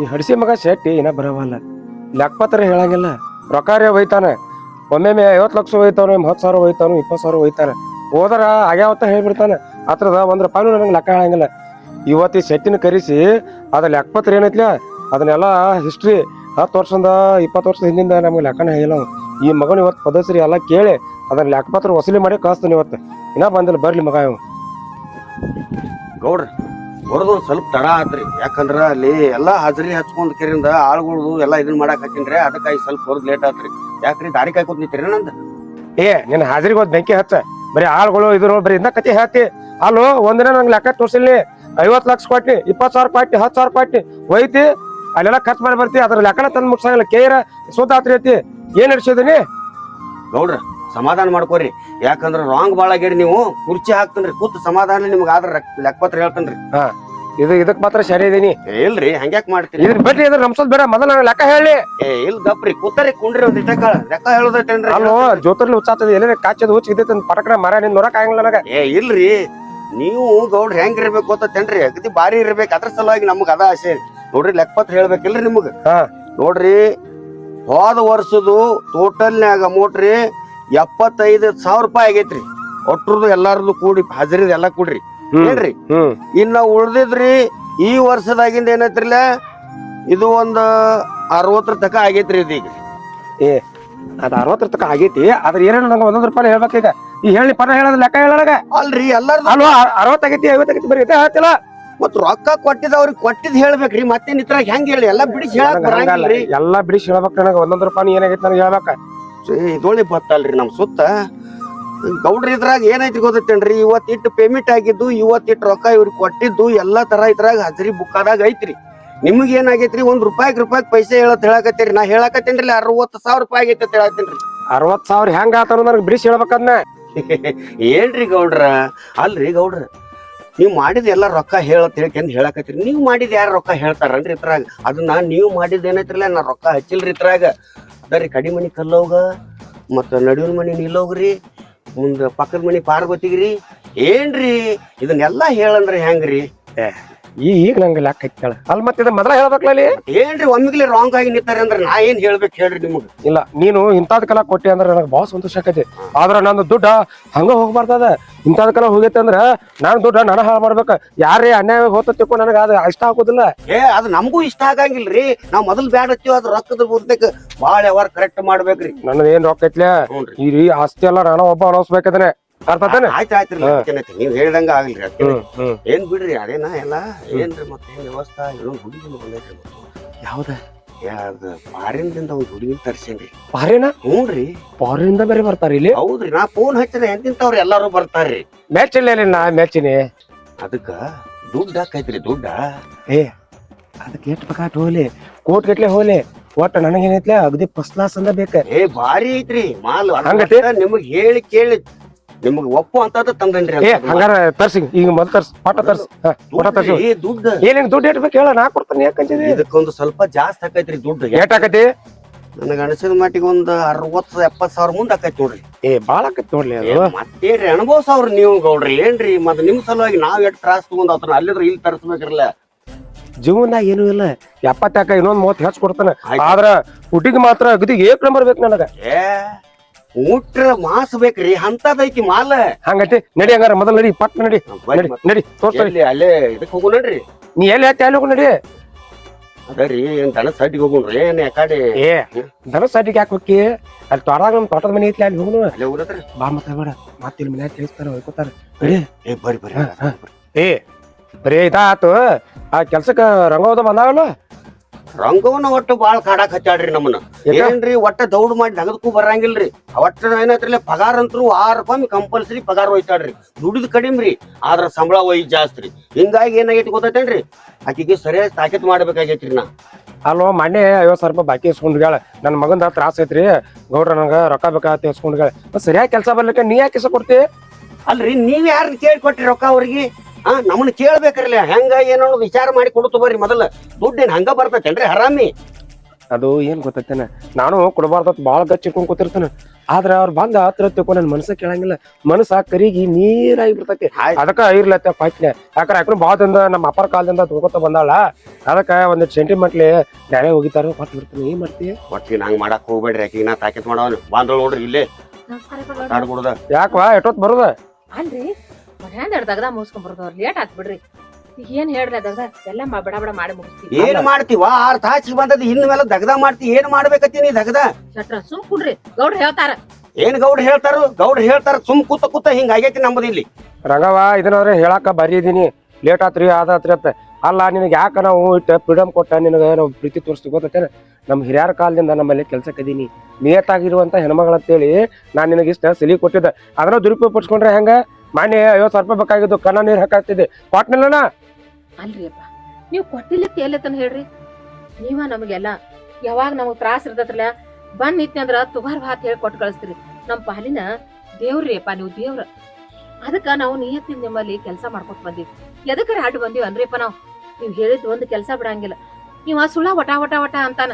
ಈ ಹಡಿಸಿ ಮಗ ಶೆಟ್ಟಿ ಏನ ಬರವಲ್ಲ. ಲೆಕ್ಕಪತ್ರ ಹೇಳಂಗಿಲ್ಲ. ರೊಕ್ಕಾರೇ ಒಯ್ತಾನೆ ಒಮ್ಮೆಮ್ಮೆ ಐವತ್ತು ಲಕ್ಷ ಒಯ್ತಾನೆ ಹತ್ತು ಸಾವಿರ ಒಯ್ತಾನು ಇಪ್ಪತ್ತು ಸಾವಿರ ಒಯ್ತಾನೆ ಹೋದ್ರ ಆಗ್ಯಾವತ್ತ ಹೇಳ್ಬಿಡ್ತಾನೆ. ಹತ್ರದ ಒಂದು ರೂಪಾಯಿನೂ ನನಗೆ ಲೆಕ್ಕ ಹೇಳಂಗಿಲ್ಲ. ಇವತ್ತು ಶೆಟ್ಟಿನ ಕರೆಸಿ, ಅದ ಲೆಕ್ಕಪತ್ರ ಏನೈತ್ಲ, ಅದನ್ನೆಲ್ಲ ಹಿಸ್ಟ್ರಿ ಹತ್ತು ವರ್ಷದಿಂದ ಇಪ್ಪತ್ತು ವರ್ಷದ ಹಿಂದಿಂದ ನಮ್ಗೆ ಲೆಕ್ಕನ ಹೇಳಿಲ್ಲ. ಈ ಮಗನ ಇವತ್ತು ಪದಸ್ರಿ ಎಲ್ಲ ಕೇಳಿ, ಅದನ್ನ ಲೆಕ್ಕಪತ್ರ ವಸೂಲಿ ಮಾಡಿ ಕಳಿಸ್ತಾನೆ ಇವತ್ತು. ಇನ್ನ ಬಂದಿಲ್ಲ, ಬರಲಿ ಮಗ ಇವ. ಗೌಡ್ರ ಬರೋದು ಒಂದ್ ಸ್ವಲ್ಪ ತಡ ಆತ್ರಿ. ಯಾಕಂದ್ರ ಅಲ್ಲಿ ಎಲ್ಲಾ ಹಾಜರಿ ಹಚ್ಕೊಂಡ್ ಕೆರಿಂದ ಆಳ್ಗುಳ್ದು ಎಲ್ಲಾ ಇದನ್ನ ಮಾಡಾಕ್ ಹಚ್ಚಿನ್ರಿ ಅದಕ್ಕಾಗಿ ಸ್ವಲ್ಪ ಬರೋದ್ ಲೇಟ್ ಆತ್ರಿ. ಯಾಕ್ರಿ ದಾರಿ ಕಾಯ್ಕೊತ್ ನಿಂತೀರಿ ನಂದು ಏ ನಿನ್ನ ಹಾಜರಿಗೆ ಹೋದ್ ಬೆಂಕಿ ಹಚ್ಚ. ಬರೀ ಆಳ್ಗಳು ಇದ್ರು ಬರೀ ಇಂದ ಕತೆ ಹೇಳ್ತಿ. ಅಲ್ಲೋ ಒಂದಿನ ನಂಗೆ ಲೆಕ್ಕ ತೋರ್ಸಿಲ್ಲಿ. ಐವತ್ ಲಕ್ಷ ಕೊಟ್ಟಿ ಇಪ್ಪತ್ ಸಾವಿರ ಕೊಟ್ಟಿ ಹತ್ತು ಸಾವಿರ ಕೊಟ್ಟಿ ಒಯ್ತಿ ಅಲ್ಲೆಲ್ಲ ಖರ್ಚು ಮಾಡಿ ಬರ್ತಿ. ಅದ್ರ ಲೆಕ್ಕ ತಂದು ಮುಟ್ಸಂಗಿಲ್ಲ ಕೇರ ಸೋತಾತ್ರಿ ಐತಿ ಏನ್ ನಡ್ಸಿದೀನಿ? ಗೌಡ್ರ ಸಮಾಧಾನ ಮಾಡ್ಕೋರಿ. ಯಾಕಂದ್ರೆ ರಾಂಗ್ ಬಾಳ ಆಗ್ಯಾರಿ ನೀವು. ಕುರ್ಚಿ ಹಾಕ್ತನ್ರಿ ಕೂತ್ ಸಮಾಧಾನ ನಿಮ್ಗೆ ಆದ್ರ ಲೆಕ್- ಲೆಕ್ಕಪತ್ರ ಹೇಳ್ತನ್ರಿ. ಇದು ಇದಕ್ ಮಾತ್ರ ಸರಿ ಇದೀನಿ. ಏ, ಇಲ್ರಿ ಹಂಗ್ಯಾಕ್ ಮಾಡ್ತೀನಿ ಇದ್ರ ಬಿಟ್ರಿ ಇದ್ರ ನಮ್ಸೋದ್ ಬೇಡ. ಮೊದಲ ನಾನು ಲೆಕ್ಕ ಹೇಳಿ. ಏ ಇಲ್ ಗಪ್ರಿ ಕೂತರಿ ಕುಂಡ್ರಿ ಒಂದ್ ಕಾಳ. ಲೆಕ್ಕ ಹೇಳೋದೈತೇನ್ರಿ? ಅಲ್ಲೋ ಜ್ಯೋತಿರ್ಲಿ ಉಚ್ಚಾತದ ಎಲ್ಲ ಕಾಚದ ಹುಚ್ಚ ಇದೈತೆ ಪಟಕ್ರ ಮರ ನಿನ್ ನೋಡಕ್ ಆಗಂಗಿಲ್ಲ ನನಗ. ಏ ಇಲ್ರಿ. ನೀವು ಗೌಡ್ರ ಹೆಂಗ್ ಇರ್ಬೇಕು ಗೊತ್ತೇನ್ರಿ ಅಗದಿ ಬಾರಿ ಇರ್ಬೇಕು. ಅದ್ರ ಸಲುವಾಗಿ ನಮ್ಗ ಅದ ಆಸೆ. ನೋಡ್ರಿ ಲೆಕ್ಕಪತ್ರ ಹೇಳ್ಬೇಕಿಲ್ರಿ ನಿಮ್ಗ. ಹಾ. ನೋಡ್ರಿ ಹೋದ ವರ್ಷದು ಟೋಟಲ್ನ್ಯಾಗ ಅಮೌಂಟ್ ರೀ ಎಪ್ಪತ್ತೈದು ಸಾವಿರ ರೂಪಾಯಿ ಆಗೈತ್ರಿ. ಒಟ್ಟರದು ಎಲ್ಲಾರದು ಕೂಡಿ ಹಾಜರಿದ ಎಲ್ಲ ಕೂಡ್ರಿ. ಹೇಳ್ರಿ. ಇನ್ನ ಉಳ್ದಿದ್ರಿ ಈ ವರ್ಷದಾಗಿಂದ ಏನೈತ್ರಿಲ್ಲ ಇದು ಒಂದು ಅರವತ್ತರ ತಕ ಆಗೈತ್ರಿ ಇದೀಗ. ಏ ಅದ ಅರವತ್ತರ ತಕ ಆಗೈತಿ ಆದ್ರೆ ಏನೇನು ನಂಗೆ ಒಂದೊಂದು ರೂಪಾಯಿ ಹೇಳ್ಬೇಕೀಗ ಈ ಹೇಳಿ ಪದ ಹೇಳದ ಲೆಕ್ಕ ಹೇಳಗ ಅಲ್ರಿ ಎಲ್ಲಾರ್ದು ಅಲ್ವಾ ಅರವತ್ತಾಗೈತಿ ಐವತ್ತಾಗೈತಿ ಬರೀ ಹೇಳ್ತಿಲ್ಲ. ಮತ್ ರೊಕ್ಕ ಕೊಟ್ಟಿದವ್ರಿಗೆ ಕೊಟ್ಟಿದ್ ಹೇಳ್ಬೇಕ್ರಿ ಮತ್ತೆ ನಿತ್ರಾಗ ಹೆಂಗ್ ಹೇಳಿ ಎಲ್ಲಾ ಬಿಡಿಸಿ ಹೇಳಕ್ ಬರಂಗಿಲ್ಲ ಎಲ್ಲಾ ಬಿಡಿಸಿ ಹೇಳ್ಬೇಕು ನನಗೆ ಒಂದೊಂದು ರೂಪಾಯಿ ಏನಾಗೈತಿ ನನಗೆ ಹೇಳ್ಬೇಕ. ಇದೊಳಿ ಬತ್ತಲ್ರಿ ನಮ್ಮ ಸುತ್ತ. ಗೌಡ್ರ ಇದ್ರಾಗ ಏನೈತಿ ಗೊತ್ತೇನ್ರಿ ಇವತ್ತು ಇಟ್ಟು ಪೇಮೆಂಟ್ ಆಗಿದ್ದು ಇವತ್ತು ಇಟ್ಟು ರೊಕ್ಕ ಇವ್ರಿಗೆ ಕೊಟ್ಟಿದ್ದು ಎಲ್ಲಾ ತರ ಇದ್ರಾಗ ಹಜರಿ ಬುಕ್ ಆದಾಗ ಐತ್ರಿ. ನಿಮ್ಗೆ ಏನಾಗೈತ್ರಿ? ಒಂದ್ ರೂಪಾಯಿ ರೂಪಾಯಿ ಪೈಸೆ ಹೇಳತ್ ಹೇಳಕತ್ತೀರಿ. ನಾ ಹೇಳಕತ್ತೇನ್ರಿ ಅರವತ್ತು ಸಾವಿರ ರೂಪಾಯಿ ಆಗೈತೆ ಅಂತ ಹೇಳತ್ತೇನ್ರಿ ಅರವತ್ ಸಾವಿರ ಹೆಂಗ ಆತ ನನಗೆ ಬಿಡಿಸಿ ಹೇಳ್ಬೇಕದ್ನ. ಏನ್ರಿ ಗೌಡ್ರ? ಅಲ್ರಿ ಗೌಡ್ರ. ನೀವ್ ಮಾಡಿದ ಎಲ್ಲ ರೊಕ್ಕ ಹೇಳತ್ತೇಳಿ ಹೇಳಕತ್ತೀರಿ. ನೀವು ಮಾಡಿದ ಯಾರು ರೊಕ್ಕ ಹೇಳ್ತಾರನ್ರಿ ಅದು ಅದನ್ನ ನೀವು ಮಾಡಿದ ಏನೈತ್ರಲ್ಲ, ನಾ ರೊಕ್ಕ ಹಚ್ಚಿಲ್ರಿ ಇತ್ರಾಗ ಅದರಿ ಕಡಿ ಮನಿ ಕಲ್ಲೋಗ, ಮತ್ತು ನಡುವಿನ ಮನಿ ನಿಲ್ಲೋಗ್ರಿ, ಮುಂದೆ ಪಕ್ಕದ ಮನಿ ಪಾರ್ವತಿಗ್ರಿ ಏನ್ರಿ? ಇದನ್ನೆಲ್ಲ ಹೇಳಂದ್ರೆ ಹೆಂಗ್ರಿ? ಈ ಈಗ ನಂಗೆ ಲೆಕ್ಕ ಐತಿ ಹೇಳ ಅಲ್ಲಿ ಮತ್ತೆ ಇದು ಮೊದಲ ಹೇಳ್ಬೇಕಲ್ಲ ಏನ್ರಿ ಒಮ್ಮಿಗ್ಲಿ ರಾಂಗ್ ಆಗಿ ನಿಂತಾರೆ ಅಂದ್ರೆ ನಾ ಏನ್ ಹೇಳ್ಬೇಕು ಹೇಳ್ರಿ ನಿಮ್ಗೆ? ಇಲ್ಲ ನೀನು ಇಂಥದಕ್ಕೆಲ್ಲ ಕೊಟ್ಟಿ ಅಂದ್ರೆ ನನಗೆ ಭಾಳ ಸಂತೋಷ ಆಕೈತಿ. ಆದ್ರೆ ನಂದು ದುಡ್ಡ ಹಂಗ ಹೋಗ್ಬಾರ್ದದ ಇಂಥದಕ್ಕೆಲ್ಲ ಹೋಗೈತೆ ಅಂದ್ರೆ ನಾನು ದುಡ್ಡ ನಾನು ಹಾಳು ಮಾಡ್ಬೇಕು. ಯಾರೇ ಅನ್ಯಾಯ ಹೋತ ನನಗೆ ಅದು ಇಷ್ಟ ಆಗೋದಿಲ್ಲ. ಏ ಅದು ನಮಗೂ ಇಷ್ಟ ಆಗಂಗಿಲ್ರಿ. ನಾವು ಮೊದಲ್ ಬ್ಯಾಡ ಹಚ್ಚಿವ ಅದು ರೊಕ್ಕದ ಬುದ್ಧಕ್ಕೆ ಬಾಳ ವ್ಯವಹಾರ ಕರೆಕ್ಟ್ ಮಾಡ್ಬೇಕ್ರಿ. ನನ್ನದು ಏನ್ ರೊಕ್ಕ ಐತ್ಲೇ? ಈ ರೀ ಆಸ್ತಿ ಎಲ್ಲ ನಾನು ಒಬ್ಬ ಅನೌಸ್ಬೇಕದನೆ ಅರ್ಥ ಆತೇನೆ? ಆಯ್ತು ಹಾ. ಅದಕ್ಕೇನೈತಿ ನೀವ್ ಹೇಳ್ದಂಗ ಆಗ್ಲಿ ಅದಕ್ಕೆ ಏನ್ ಬಿಡ್ರಿ ಅದೇನಾ ಎಲ್ಲ? ಏನ್ರಿ ಮತ್ತೆ ಏನ್ ವ್ಯವಸ್ಥಾ? ಏನೋ ಹುಡುಗಿ ಬಂದೈತ್ರಿ ಯಾವ್ದ? ಯಾವ್ದು ಫಾರಿನ್ದಿಂದ ಒಂದ್ ಹುಡುಗಿನ ತರ್ಸೇನ್ರಿ ಪಾರೇನ ಹ್ಞೂನ್ರಿ ಪಾರಿಂದ ಬೇರೆ ಬರ್ತಾರ ಇಲ್ಲಿ? ಹೌದ್ರಿ ನಾ ಫೋನ್ ಹಚ್ಚಿನ ಎಂತಿಂತವ್ರು ಎಲ್ಲಾರು ಬರ್ತಾರ್ರಿ ಮ್ಯಾಚ್ ಇಲ್ಲ ನಾ ಮ್ಯಾಚಿನಿ ಅದಕ್ಕ ದುಡ್ಡು ಹಾಕೈತ್ರಿ ದುಡ್ಡ. ಅದಕ್ಕೆ ಎಷ್ಟು ಬೇಕಾಟ್ ಹೋಗ್ಲಿ. ಕೋಟ್ ಗಟ್ಲೆ ಹೋಗ್ಲಿ. ಒಟ್ಟು ನನಗೇನೈತ್ಲೆ ಅಗದಿ ಫಸ್ಟ್ ಕ್ಲಾಸ್ ಅಂದ ಬೇಕ. ಏ ಭಾರಿ ಐತ್ರಿ ಮಾಲ್ ಹಂಗತೆ? ನಿಮಗ್ ಹೇಳಿ ಕೇಳಿ. ನಿಮಗ್ ಒಪ್ಪು ಅಂತದ ತಂದನ್ರಿ ಏ ಹಂಗಾರ ತರ್ಸಿ ಈಗ ಮೊದಲು ತರ್ಸ್ ಪಾಠ ತರ್ಸ್. ಪಾಠ ತರ್ಸಿ. ಈ ದುಡ್ಡು. ಏನೇನು ದುಡ್ಡು ಇಟ್ಬೇಕು ಹೇಳ ನಾ ಕೊಡ್ತಾನೆ ಯಾಕಂತೀನಿ ಇದಕ್ಕೊಂದು ಸ್ವಲ್ಪ ಜಾಸ್ತಿ ಆಕೈತ್ರಿ ದುಡ್ಡು. ಏಟ್ ಆಕೈತಿ? ನನಗೆ ಅನಿಸಿದ ಮಟ್ಟಿಗೆ ಒಂದು ಅರವತ್ತು ಎಪ್ಪತ್ತು ಸಾವಿರ ಮುಂದೆ ಆಕೈತಿ ನೋಡ್ರಿ. ಏ ಭಾಳ ಆಕತಿ ನೋಡ್ಲಿ ಅದು. ಮತ್ತೇನ್ರಿ ಅನುಭವಿಸವ್ರಿ ನೀವು ಗೌಡ್ರಿ ಏನ್ರಿ? ಮತ್ತೆ ನಿಮ್ಮ ಸಲುವಾಗಿ ನಾವು ಎಷ್ಟು ತ್ರಾಸ್ ತಗೊಂಡ್ ಅದನ್ನ ಅಲ್ಲಿದ್ರ ಇಲ್ಲಿ ತರಿಸ್ಬೇಕ್ರಲ್ಲ ಜೀವನ್ದಾಗ ಏನೂ ಇಲ್ಲ. ಎಪ್ಪತ್ತಾಕ ಇನ್ನೊಂದ್ ಮೂವತ್ತು ಹೆಚ್ಚು ಕೊಡ್ತಾನೆ. ಆದ್ರೆ ಊಟಿಗೆ ಮಾತ್ರ ಅಗದಿ ಏಕ್ ನಂಬರ್ ಬೇಕು ನನಗ. ಏ ಊಟ್ರ ಮಾಸ್ ಬೇಕ್ರಿ ಅಂತದೈತಿ ಮಾಲ. ಹಂಗತಿ ನಡಿ ಹಂಗಾರ ಮೊದಲ ನಡಿ ಪಟ್ ನಡಿ ನಡಿ ಮತ್ತ್. ನಡಿ. ಇದಕ್ಕೆ ಅಲ್ಲೇ ಇದಕ್ ನಡ್ರಿ. ನೀ ಎಲ್ಲಿ ಹತ್ತಿ ಅಲ್ಲಿ ಹೋಗು ನಡಿ. ಅದರಿ ಏನ್ ದನ ಸಡ್ಡಿಗೆ ಹೋಗುಣ್ರಿ ಏನ್ ಯಾಕಡೆ ಏ ದನ ಸಡ್ಡಿಗೆ ಯಾಕೆ ಹೋಗಿ ಅಲ್ಲಿ ತೋಟದಾಗ ನಮ್ಮ ತೋಟದ ಮನೆ ಐತ್ಲಿ ಅಲ್ಲಿ ಹೋಗುಣ ಅಲ್ಲೇ ಹೋಗ್ರತ್ರಿ ಬಾ ಮಾತಾಡ್ಬೇಡ ಮತ್ತೆ ಇಲ್ಲಿ ಮನ್ಯಾಗ ತಿಳಿಸ್ತಾರ ಹೋಗ್ಕೋತಾರ ನಡಿ. ಏ ಬರ್ರಿ ಬರ್ರಿ. ಹಾ, ಹಾ. ಏ ಬರೀ ಇದಾತು. ಆ ಕೆಲ್ಸಕ್ಕ ರಂಗೋದ ಬಂದಾವಲ್ಲ? ರಂಗವನ್ನ ಒಟ್ಟು ಬಾಳ್ ಕಾಡಾಕ್ ಹಚ್ಚಾಡ್ರಿ ನಮ್ಮನ್ನ? ಏನ್ರಿ ಒಟ್ಟ ದೌಡ್ ಮಾಡಿ ನಗದಕ್ಕೂ ಬರಂಗಿಲ್ರಿ. ಒಟ್ಟ ಏನಾಯ್ತ್ರಲ್ಲ ಪಗಾರ ಅಂತೂ ಆರು ರೂಪಾಯಿ ಕಂಪಲ್ಸರಿ ಪಗಾರ ಹೋಯ್ತಾಡ್ರಿ ದುಡಿದ್ ಕಡಿಮ್ರಿ ಆದ್ರ ಸಂಬಳ ಒಯ್ದು ಜಾಸ್ತಿ ರೀ. ಹಿಂಗಾಗಿ ಏನಾಗೈತಿ ಗೊತ್ತೈತೇನ್ರಿ? ಆಕಿಗೆ ಸರಿಯಾಗಿ ತಾಕೀತ್ ಮಾಡ್ಬೇಕಾಗೈತ್ರಿ ನಾ. ಅಲ್ವಾ ಮನೆ ಐವತ್ತು ಸಾವಿರ ರೂಪಾಯಿ ಬಾಕಿ ಇಸ್ಕೊಂಡ್ಗಳ ನನ್ನ ಮಗಂದ ತ್ರಾಸ ಐತ್ರಿ. ಗೌಡ್ರ ನಂಗ ರೊಕ್ಕ ಬೇಕಾಗತ್ತೆ ಇಸ್ಕೊಂಡ್ಗಳ ಸರಿಯಾಗಿ ಕೆಲಸ ಬರ್ಲಿಕ್ಕೆ ನೀ ಯಾಕೆ ಕೆಲಸ ಕೊಡ್ತಿ? ಅಲ್ರಿ ನೀವ್ ಯಾರು ಕೇಳಿ ಕೊಟ್ರಿ ರೊಕ್ಕ ಅವ್ರಿಗೆ? ಆ ನಮ್ಮನ್ನ ಕೇಳ್ಬೇಕ್ರಲ್ಲ. ಹೆಂಗ ಏನೋ ಅನ್ನೋದ್ ವಿಚಾರ ಮಾಡಿ ಕೊಡ್ತು ಬರ್ರಿ ಮೊದಲ. ದುಡ್ಡೇನ್ ಹಂಗ ಬರ್ತೈತೇನ್ರಿ ಹರಾಮಿ? ಅದು ಏನ್ ಗೊತ್ತೈತೇನ? ನಾನು ಕೊಡಬಾರ್ದ ಬಾಳ ಗಚ್ಚಿ ಇಟ್ಕೊಂಡ್ ಕೂತಿರ್ತಾನೆ. ಆದ್ರ ಅವ್ರ ಬಂದ ಹತ್ರ ತಿಳ್ಕೊ ನನ್ ಮನಸ್ಸ ಕೇಳಂಗಿಲ್ಲ. ಮನಸ್ಸ ಕರಿಗಿ ನೀರಾಗಿ ಬಿಡ್ತೈತಿ ಆಯ್ತ್. ಅದಕ್ಕ ಇರ್ಲತ್ತ ಪಾಯ್ತಿನ ಯಾಕಂದ್ರೆ ಯಾಕಂದ್ರೆ ಬಾದಿಂದ ನಮ್ಮ ಅಪ್ಪರ ಕಾಲದಿಂದ ತಿಳ್ಕೊತ ಬಂದಾಳ. ಅದಕ್ಕ ಒಂದ್ ಸೆಂಟಿಮೆಂಟ್ಲಿ ನ್ಯಾಯ ಹೋಗಿತಾರ ಕೊಟ್ಟು ಬಿಡ್ತೀನಿ. ಏನ್ ಮಾಡ್ತೀವಿ ಒಟ್ಟಿಗೆ ನಂಗ್ ಮಾಡಕ್ ಹೋಗ್ಬೇಡ್ರಿ ಯಾಕೆ ನಾ ತಾಕೀತ್ ಮಾಡವನು ಬಂದಳು ನೋಡ್ರಿ ಇಲ್ಲೇ. ಆಡ್ಬಿಡುದ ಯಾಕವಾ? ಎಷ್ಟೊತ್ ಬರುದ? ಅಲ್ರಿ. ಮನ್ಯಾಂದ ಎರಡು ದಗದ ಮುಗಿಸ್ಕೊಂಡ್ ಬರ್ದವ್ರ ಲೇಟ್ ಆತ್ ಬಿಡ್ರಿ ಈಗ ಏನ್ ಹೇಳ್ರಿ ದಗ್ದ ಎಲ್ಲ ಮಾ- ಬಡ ಬಡ ಮಾಡಿ ಮುಗಿಸ್ತೀವಿ. ಏನ್ ಮಾಡ್ತೀವ? ಆರ್ ತಾಸಿಗೆ ಬಂದದ ಹಿಂದ ಮೇಲೆ ದಗದ ಮಾಡ್ತಿ ಏನ್ ಮಾಡ್ಬೇಕತ್ತೀನಿ ದಗದ? ಶಟ್ರ ಸುಮ್ ಕುಡ್ರಿ. ಗೌಡ್ರ ಹೇಳ್ತಾರ. ಏನ್ ಗೌಡ್ ಹೇಳ್ತಾರು? ಗೌಡ್ ಹೇಳ್ತಾರ ಸುಮ್ ಕೂತ ಕೂತ ಹಿಂಗ ಆಗೈತಿ ನಮ್ಮದು ಇಲ್ಲಿ. ರಂಗವ ಇದನ್ನವ್ರೆ ಹೇಳಾಕ ಬರೀ ಇದೀನಿ ಲೇಟ್ ಆತ್ರಿ ಅದಾತ್ರಿ ಅಂತ. ಅಲ್ಲ ನಿನಗೆ ಯಾಕ ನಾವು ಇಟ್ಟ ಫ್ರೀಡಮ್ ಕೊಟ್ಟ ನಿನಗೆ ನಾವು ಪ್ರೀತಿ ತೋರಿಸ್ತೀವಿ ಗೊತ್ತೈತೆ ನಮ್ಮ ಹಿರಿಯರ ಕಾಲದಿಂದ ನಮ್ಮಲ್ಲಿ ಕೆಲ್ಸಕ್ಕೆ ಇದೀನಿ. ನಿಯತ್ತಾಗಿರುವಂತ ಹೆಣ್ಮಗಳ ಅಂತೇಳಿ ನಾನ್ ನಿನಗೆ ಇಷ್ಟ ಸಲಿ ಕೊಟ್ಟಿದ್ದೆ. ಅದನ್ನ ದುರುಪಯೋಗ ಪಡಿಸ್ಕೊಂಡ್ರೆ ಹೆಂಗ? ಮಾನ್ಯ ಐವತ್ತು ಸಾವಿರ ರೂಪಾಯಿ ಬೇಕಾಗಿದ್ದು ಕಣ್ಣ ನೀರು ಹಾಕಾಗ್ತಿದ್ದೆ ಕೊಟ್ನಿಲ್ಲನ ಅಲ್ರಿ ಅಪ್ಪ ನೀವು ಕೊಟ್ಟಿಲ್ಲಕ್ಕೆ ಎಲ್ಲತ್ತನ ಹೇಳ್ರಿ? ನೀವ ನಮಗೆಲ್ಲ, ಯಾವಾಗ ನಮಗ್ ತ್ರಾಸ ಇರ್ತತ್ರಲ್ಲ ಬಂದ್ ನಿತ್ಯ ಅಂದ್ರ ತುಗಾರ್ ಭಾತ್ ಹೇಳಿ ಕೊಟ್ಟು ಕಳಿಸ್ತೀರಿ. ನಮ್ಮ ಪಾಲಿನ ದೇವ್ರಿ ಅಪ್ಪ ನೀವು ದೇವ್ರ. ಅದಕ್ಕ ನಾವು ನಿಯತ್ತಿನ ನಿಮ್ಮಲ್ಲಿ ಕೆಲಸ ಮಾಡ್ಕೊತ ಬಂದೀವಿ. ಎದಕ್ಕರ ಹಾಡು ಬಂದೀವಿ ಅಪ್ಪ ನಾವು? ನೀವು ಹೇಳಿದ್ ಒಂದು ಕೆಲಸ ಬಿಡಂಗಿಲ್ಲ. ನೀವ ಸುಳ್ಳ ವಟ ವಟ ವಟ ಅಂತಾನ.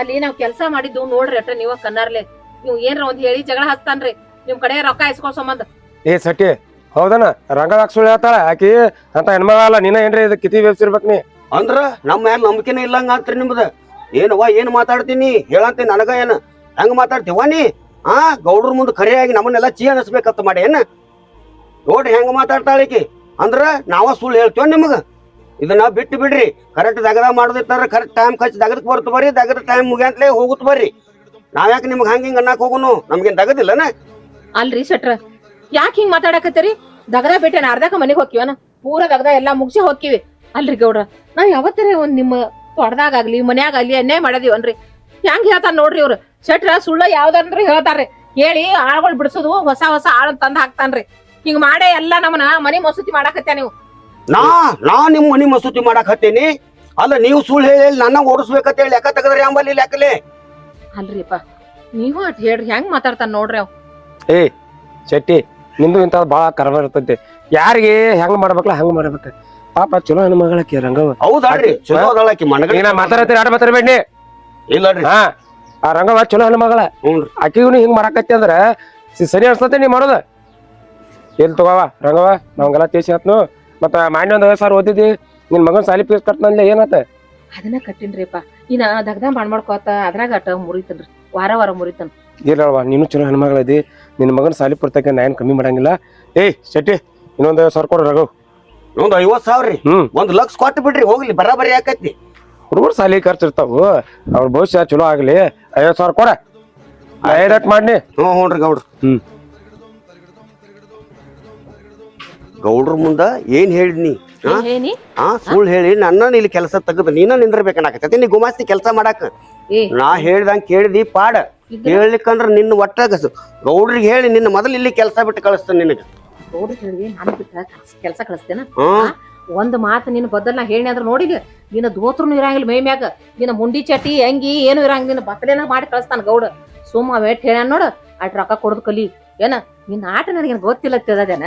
ಅಲ್ಲಿ ನಾವು ಕೆಲಸ ಮಾಡಿದ್ದು ನೋಡ್ರಿ ಅಟ್ರ ನೀವ ಕನ್ನಾರ್ಲೆ. ನೀವು ಏನ್ರ ಒಂದ್ ಹೇಳಿ ಜಗಳ ಹಚ್ತಾನ್ರಿ. ನಿಮ್ ಕಡೆ ರೊಕ್ಕ ಇಸ್ಕೊ ಸಂಬಂಧ. ಏ ಸಟ್ಟಿ ಹೌದನ? ರಂಗದಾಗ ಸುಳ್ಳು ಹೇಳ್ತಾಳ. ಆಕಿ ಅಂತ ಹೆಣ್ಮಗ ಅಲ್ಲ ನೀನ ಏನ್ರಿ ಇದು ಕಿತಿ ಬೇಸಿರ್ಬೇಕು ನೀ? ಅಂದ್ರ ನಮ್ಮ ಮ್ಯಾಲ ನಂಬಿಕೆನೇ ಇಲ್ಲಂಗ ಅಂತ್ರಿ ನಿಮ್ದ. ಏನವ್ವ ಏನ್ ಮಾತಾಡ್ತೀನಿ? ಹೇಳಂತೆ ನನಗ ಏನ? ಹಂಗ ಮಾತಾಡ್ತೀವ ನೀ? ಆ ಗೌಡ್ರ ಮುಂದೆ ಖರೆಯಾಗಿ ನಮ್ಮನ್ನೆಲ್ಲ ಚೀ ಅನಿಸ್ಬೇಕಂತ ಮಾಡಿ ಏನ? ನೋಡ್ರಿ ಹೆಂಗ ಮಾತಾಡ್ತಾಳಿಕಿ ಅಂದ್ರ ನಾವ ಸುಳ್ಳು ಹೇಳ್ತೀವ ನಿಮಗ. ಇದನ್ನ ಬಿಟ್ಟು ಬಿಡ್ರಿ. ಕರೆಕ್ಟ್ ದಗದ ಮಾಡೋದಿತ್ತಾರ ಕರೆಕ್ಟ್ ಟೈಮ್ ಖರ್ಚು ದಗದಕ್ಕೆ ಬರ್ತು ಬರ್ರಿ. ದಗದ ಟೈಮ್ ಮುಗಿಯಂತಲೇ ಹೋಗುತ್ತ ಬರ್ರಿ. ನಾವ್ಯಾಕೆ ನಿಮ್ಗೆ ಹಂಗ ಹಿಂಗೆ ಅನ್ನಕ್ ಹೋಗುನು? ನಮ್ಗೇನ್ ದಗದಿಲ್ಲನ? ಅಲ್ರಿ ಶೆಟ್ರ. ಯಾಕೆ ಹಿಂಗ್ ಮಾತಾಡಕತ್ತೀರಿ? ದಗದ ಬಿಟ್ಟೆ ಅರ್ಧಕ ಮನೆಗೆ ಹೋಗ್ತೀವನ ಪೂರ ದಗದ ಎಲ್ಲಾ ಮುಗಿಸಿ ಹೋಗ್ತೀವಿ ಅಲ್ರಿ ಗೌಡ್ರ ನಾವ್ ಯಾವತ್ತರ ಒಂದ್ ನಿಮ್ಮ ತೊಡ್ದಾಗ್ಲಿ ಮನ್ಯಾಗಾಗ್ಲಿ ಅನ್ಯಾಯ ಮಾಡದೀವನ್ರಿ? ಹೆಂಗ್ ಹೇಳ್ತಾರ ನೋಡ್ರಿ ಇವ್ರು? ಶೆಟ್ರ ಸುಳ್ಳ ಯಾವ್ದಂದ್ರಿ ಹೇಳ್ತಾರ್ರಿ. ಹೇಳಿ ಆಳ್ಗಳು ಬಿಡಿಸೋದು ಹೊಸ ಹೊಸ ಆಳ್ ತಂದ್ ಹಾಕ್ತಾನ್ರಿ. ಹಿಂಗ್ ಮಾಡೇ ಎಲ್ಲಾ ನಮ್ಮನ ಮನಿ ಮಸೂತಿ ಮಾಡಾಕತ್ಯ ನೀವು. ನಾ ನಾ ನಿಮ್ ಮನಿ ಮಸೂತಿ ಮಾಡಕ್ ಹತ್ತೇನಿ ಅಲ್ಲ ನೀವು ಸುಳ್ಳು ಹೇಳಿ ನನ್ನ ಓಡಿಸ್ಬೇಕಂತ ಹೇಳಿ ಲೆಕ್ಕ ತೆಗದ್ರಿ ಅಂಬಲ್ಲಿ ಲೆಕ್ಕಲೆ ಅಲ್ರಿಪ್ಪ ನೀವು ಅಟ್ ಹೇಳ್ರಿ ಹೆಂಗ್ ಮಾತಾಡ್ತಾನ ನೋಡ್ರಿ ಅವ್? ಏ ಶೆಟ್ಟಿ ನಿಂದು ಇಂಥದ್ದು ಭಾಳ ಕರ್ಮ ಇರ್ತೈತಿ. ಯಾರಿಗೆ ಹೆಂಗ್ ಮಾಡ್ಬೇಕಲ್ಲ ಹಂಗ್ ಮಾಡ್ಬೇಕು. ಪಾಪ ಚಲೋ ಹೆಣ್ಮಗಳಕ್ಕೆ ರಂಗವ ಹೌದಾಡ್ರಿ ಚಲೋ ಅದಳಕಿ ಮನಗಡಿ ಈಗ ನಾ ಮಾತಾಡತ್ತೀರಿ ಆಡ ಮಾತಾಡ್ಬೇಡಿ ಹಾ ಆ ರಂಗವ ಚಲೋ ಹೆಣ್ಮಗಳ ಹ್ಞೂನ್ರಿ ಆಕಿಗೂ ಹಿಂಗ್ ಮಾಡಾಕತ್ತಿ ಅಂದ್ರ ಸಿ- ಸರಿ ಅನ್ಸತ್ತೆ ನೀ ಮಾಡೋದ. ಎಲ್ಲಿ ತಗೋವ ರಂಗವ ನಾವಂಗೆಲ್ಲ ತೇಸಿ ಹತ್ನು ಮತ್ತ ಮಾನ್ಯ ಒಂದ್ ಐವತ್ತು ಸಾವಿರ ಓದಿದಿ ನಿನ್ ಮಗನ್ ಸಾಲಿ ಪೀಸ್ ಕಟ್ನಲ್ಲ ಏನತ್ತ ಅದನ್ನ ಕಟ್ಟಿನ್ರಿಪ್ಪ. ಇನ್ನ ದಗ್ದ ಮಾಡ್ ಮಾಡ್ಕೋತ ಅದ್ರಾಗ ಅಟ ಮುರಿತನ್ರಿ ವಾರ ವಾರ ಮುರಿತನ್. ಇಲ್ಲವ ನೀನು ಚಲೋ ಹೆಣ್ಮಗಳದಿ ನಿನ್ ಮಗನ ಸಾಲಿ ಪುರ್ತಕ್ಕೆ ನಾ ಏನ್ ಕಮ್ಮಿ ಮಾಡಂಗಿಲ್ಲ. ಏಯ್ ಶೆಟ್ಟಿ ಇನ್ನೊಂದು ಐವತ್ತು ಸಾವಿರ ಕೊಡು ರಘು. ಒಂದ್ ಐವತ್ತು ಸಾವಿರ ರೀ? ಹ್ಮ್. ಒಂದ್ ಲಕ್ಷ ಕೊಟ್ಟು ಬಿಡ್ರಿ ಹೋಗ್ಲಿ ಬರಾಬರಿ ಆಕೈತಿ ಹುಡುಗರು ಸಾಲಿ ಖರ್ಚು ಇರ್ತಾವು ಅವ್ರ ಭವಿಷ್ಯ ಚಲೋ ಆಗ್ಲಿ. ಐವತ್ತು ಸಾವಿರ ಕೊಡ. ಡೈರೆಕ್ಟ್ ಮಾಡ್ನಿ. ಹ್ಞೂ ಹ್ಞೂನ್ರಿ ಗೌಡ್ರು. ಹ್ಞೂ ಗೌಡ್ರ ಮುಂದ ಏನ್ ಹೇಳಿದ್ನಿ ಹಾ? ಏನಿ ಹಾ ಸುಳ್ಳು ಹೇಳಿ. ನನ್ನ ಇಲ್ಲಿ ಕೆಲಸ ತೆಗೆದು ನೀನ ನಿಂದ್ರಬೇಕನ್ನಾಕತ್ತೈತಿ. ನೀ ಗುಮಾಸ್ತಿ ಕೆಲಸ ಮಾಡಾಕ. ಏ. ನಾ ಹೇಳ್ದಂಗ್ ಕೇಳಿದಿ ಪಾಡ. ಹೇಳ್ಲಿಕ್ಕಂದ್ರ ನಿನ್ನ ಒಟ್ಟಾಗ ಗೌಡ್ರಿಗೆ ಹೇಳಿ ನಿನ್ನ ಮೊದಲು ಇಲ್ಲಿ ಕೆಲಸ ಬಿಟ್ಟು ಕಳಿಸ್ತೇನೆ ನಿನಗೆ. ನಾನು ಬಿಟ್ಟ ಕೆಲಸ ಕಳಿಸ್ತೇನ? ಒಂದು ಮಾತು ನಿನ್ನ ಬದಲ್ ನಾ ಹೇಳಿ ಅಂದ್ರೆ ನೋಡಿ ನಿನ್ನ ದೋತ್ರನು ಇರಂಗಿಲ್ಲ ಮೈ ಮ್ಯಾಗ. ನಿನ್ನ ಮುಂಡಿ ಚಟಿ ಅಂಗಿ ಏನು ಇರಂಗಿಲ್ಲ ನಿನ್ನ ಬತ್ತಲೇನ ಮಾಡಿ ಕಳಿಸ್ತಾನ ಗೌಡ. ಸುಮ್ಮ ವೇಟ್ ಹೇಳ ನೋಡು ಅಟ್ ರೊಕ್ಕ ಕೊಡೋದು ಕಲಿ. ಏನ ನಿನ್ನ ಆಟ ನನಗೇನು ಗೊತ್ತಿಲ್ಲ ತಿಳದೇನ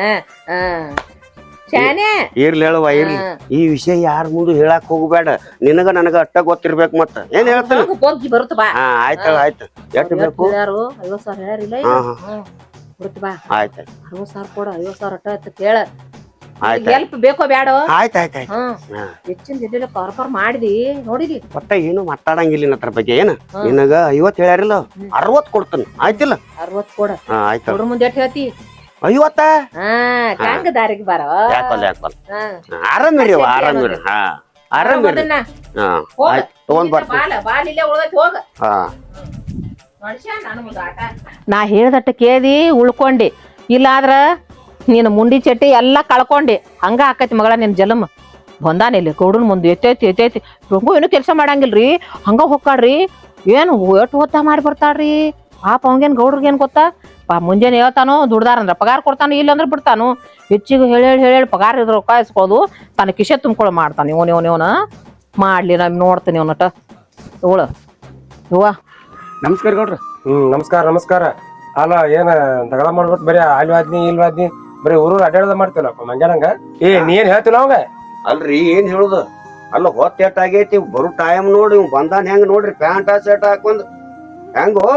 ಶಾನೆ ಇರ್ಲಿ ಹೇಳುವ ಇರ್ಲಿ. ಈ ವಿಷಯ ಯಾರ ಮುಂದೆ ಹೇಳಕ್ ಹೋಗ್ಬೇಡ. ನಿನಗ ನನಗ ಅಟ್ಟ ಗೊತ್ತಿರ್ಬೇಕು ಮತ್ತ. ಏನ್ ಹೇಳ್ತಾನ? ಬೊಗ್ಗಿ ಬರುತ್ತ ಬಾ. ಹಾ ಆಯ್ತು ಎಷ್ಟು ಬೇಕು? ಯಾರು ಐವತ್ ಸಾವಿರ ಹೇಳ್ಯಾರಿಲ್ಲ ಹಾ ಹಾ. ಹ್ಮ್ ಬರುತ್ತ ಬಾ. ಆಯ್ತು ಅರವತ್ ಸಾವಿರ ಕೊಡು ಐವತ್ ಸಾವಿರ ಅಟ್ಟ ಅಂತ ಕೇಳ ಆಯ್ತು ಹೆಲ್ಪ್ ಬೇಕೋ ಬ್ಯಾಡೋ? ಆಯ್ತು ಆಯ್ತು ಆಯ್ತು. ಹ್ಮ್ ಹಾ. ಹೆಚ್ಚಿನ ಜಿಡ್ಡಿಲ್ಲ ಕಾರ್ಬಾರ್ ಮಾಡಿದಿ ನೋಡಿದಿ? ಒಟ್ಟ ಏನು ಮಾತಾಡಂಗಿಲ್ಲ ಬಗ್ಗೆ ಏನ? ನಿನಗ ಐವತ್ ಹೇಳ್ಯಾರಿಲ್ಲ. ಅರವತ್ ಕೊಡ್ತಾನ. ಆಯ್ತಿಲ್ಲ? ಅರವತ್ ಕೊಡ. ಆಯ್ತು ಮುಂದೆ ಎಷ್ಟ್ ಹೇಳ್ತಿ? ಐವತ್ತ? ಹಾ ಹೆಂಗ ದಾರಿಗೆ ಬರೋ. ಯಾಕಲ್ಲ ಯಾಕಲ್ಲ? ಹಾ. ಆರಾಮಿರಿ ಆರಾಮಿರಿ ಹಾ ಆರಾಮಿರಿ ಅದನ್ನ ಹಾ. ಹೋಗ. ಆಯ್ತು ತಗೊಂಡ್ ಬರ್ತೀನಿ. ಬಾಲ ಬಾಲ ಇಲ್ಲೇ ಉಳ್ದೈತಿ ಹೋಗ. ಹಾ. ನಾ ಹೇಳ್ದಟ್ಟ ಕೇಳಿ ಉಳ್ಕೊಂಡಿ. ಇಲ್ಲಾದ್ರ ನೀನು ಮುಂಡಿ ಚಟ್ಟಿ ಎಲ್ಲ ಕಳ್ಕೊಂಡಿ. ಹಂಗ ಆಕೈತಿ ಮಗಳ ನಿನ್ ಜಲಮ್. ಬಂದಾನ ಇಲ್ಲಿ ಗೌಡನ್ ಮುಂದೆ ಎತ್ತೈತಿ ಎತ್ತೈತಿ. ರಂಗು ಏನು ಕೆಲಸ ಮಾಡಂಗಿಲ್ರಿ? ಹಂಗ ಹೊಕ್ಕಾಡ್ರಿ? ಏನು ಎಟ್ ಹೊತ್ತ ಮಾಡಿ ಬರ್ತಾಳ್ರಿ? ಪಾಪ ಅವಂಗೇನ್ ಗೌಡ್ರಿಗೇನ್ ಗೊತ್ತಾ? ಪಾ ಮುಂಜಾನೆ ಹೇಳ್ತಾನೋ ದುಡ್ದಾರಂದ್ರ ಪಗಾರ ಇಲ್ಲ ಇಲ್ಲಂದ್ರ ಬಿಡ್ತಾನು ಹೆಚ್ಚಿಗೆ ಹೇಳಿ ಹೇಳಿ ಹೇಳಿ ಪಗಾರ ಇದ್ರ ರೊಕ್ಕ ಇಸ್ಕೋದು ತನ್ನ ಕಿಶೆ ತುಂಬ್ಕೊಳ್ಳೋ ಮಾಡ್ತಾನೆ ಇವನ ಇವನ ಇವನ. ಮಾಡ್ಲಿ ನಾ ನೋಡ್ತೀನಿ ಇವನಟ. ಇವಳು ಇವ್ವ ನಮಸ್ಕಾರ ಗೌಡ್ರ. ಹ್ಮ್ ನಮಸ್ಕಾರ ನಮಸ್ಕಾರ. ಅಲ್ಲ ಏನ ದಗದ ಮಾಡ್ಬಿಟ್ಟು ಬರೀ ಆಲ್ವಾದ್ನಿ ಇಲ್ವಾದ್ನಿ ಬರೀ ಊರೂರು ಅಡ್ಡಾಡದ ಮಾಡ್ತೀವಲ್ಲಪ್ಪ ಮಂಜಾನಂಗ ಏ ನೀ ಏನ್ ಹೇಳ್ತಿಲ್ಲ ಅವಂಗ? ಅಲ್ರಿ ಏನ್ ಹೇಳುದು? ಅಲ್ಲ ಹೊತ್ತ ಎಷ್ಟ್ ಆಗೈತಿ ಬರು ಟೈಮ್ ನೋಡಿ ಇವ್ ಬಂದಾನ ಹೆಂಗ್ ನೋಡ್ರಿ ಪ್ಯಾಂಟ್ ಶರ್ಟ್ ಹಾಕೊಂಡ್. ಹೆಂಗೋ?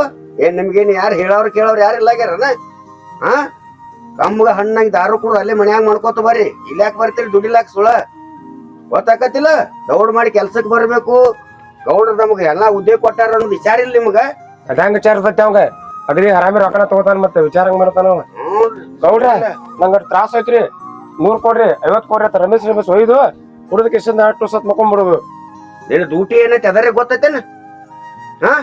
ಏನ್ ನಿಮ್ಗೇನ್ ಯಾರು ಹೇಳೋರು ಕೇಳೋರು ಯಾರು ಇಲ್ಲ ಆಗ್ಯಾರನ ಹಾ ಕಮ್ಮಗ ಹಣ್ಣಾಗಿ ದಾರು ಕೂಡ ಅಲ್ಲೇ ಮನ್ಯಾಗ ಮಾಡ್ಕೋತ ಬರ್ರಿ ಇಲ್ಲಾಕ್ ಬರ್ತೀರಿ? ದುಡಿಲಾಕ್ ಸುಳ ಗೊತ್ತಾಕತಿಲ್ಲ ದೌಡ್ ಮಾಡಿ ಕೆಲ್ಸಕ್ಕೆ ಬರ್ಬೇಕು. ಗೌಡ್ರ ನಮಗ ಎಲ್ಲಾ ಉದ್ಯೋಗ ಕೊಟ್ಟಾರ ವಿಚಾರ ಇಲ್ಲ ನಿಮ್ಗ? ಅದಂಗ ವಿಚಾರ ಇರ್ತೈತಿ ಅವಂಗ? ಅಗದಿ ಆರಾಮಿ ರೊಕ್ಕನ ತಗೋತಾನ ಮತ್ತೆ ವಿಚಾರ ಹಂಗ ಮಾಡ್ತಾನ ಅವ. ಗೌಡ್ರ ನಂಗ ತ್ರಾಸ ಐತ್ರಿ. ನೂರ್ ಕೊಡ್ರಿ ಐವತ್ ಕೊಡ್ರಿ ಅಂತ ರಮೇಶ್ ರಮೇಶ್ ಒಯ್ದು ಕುಡಿದ ಕಿಶನ್ ಅಟ್ಟು ಸತ್ ಮಕೊಂಡ್ಬಿಡುದು ನಿನ್ನ ಡ್ಯೂಟಿ ಏನೈತೆ? ಅದರೇ ಗೊತ್ತೈತೇನ? ಹಾ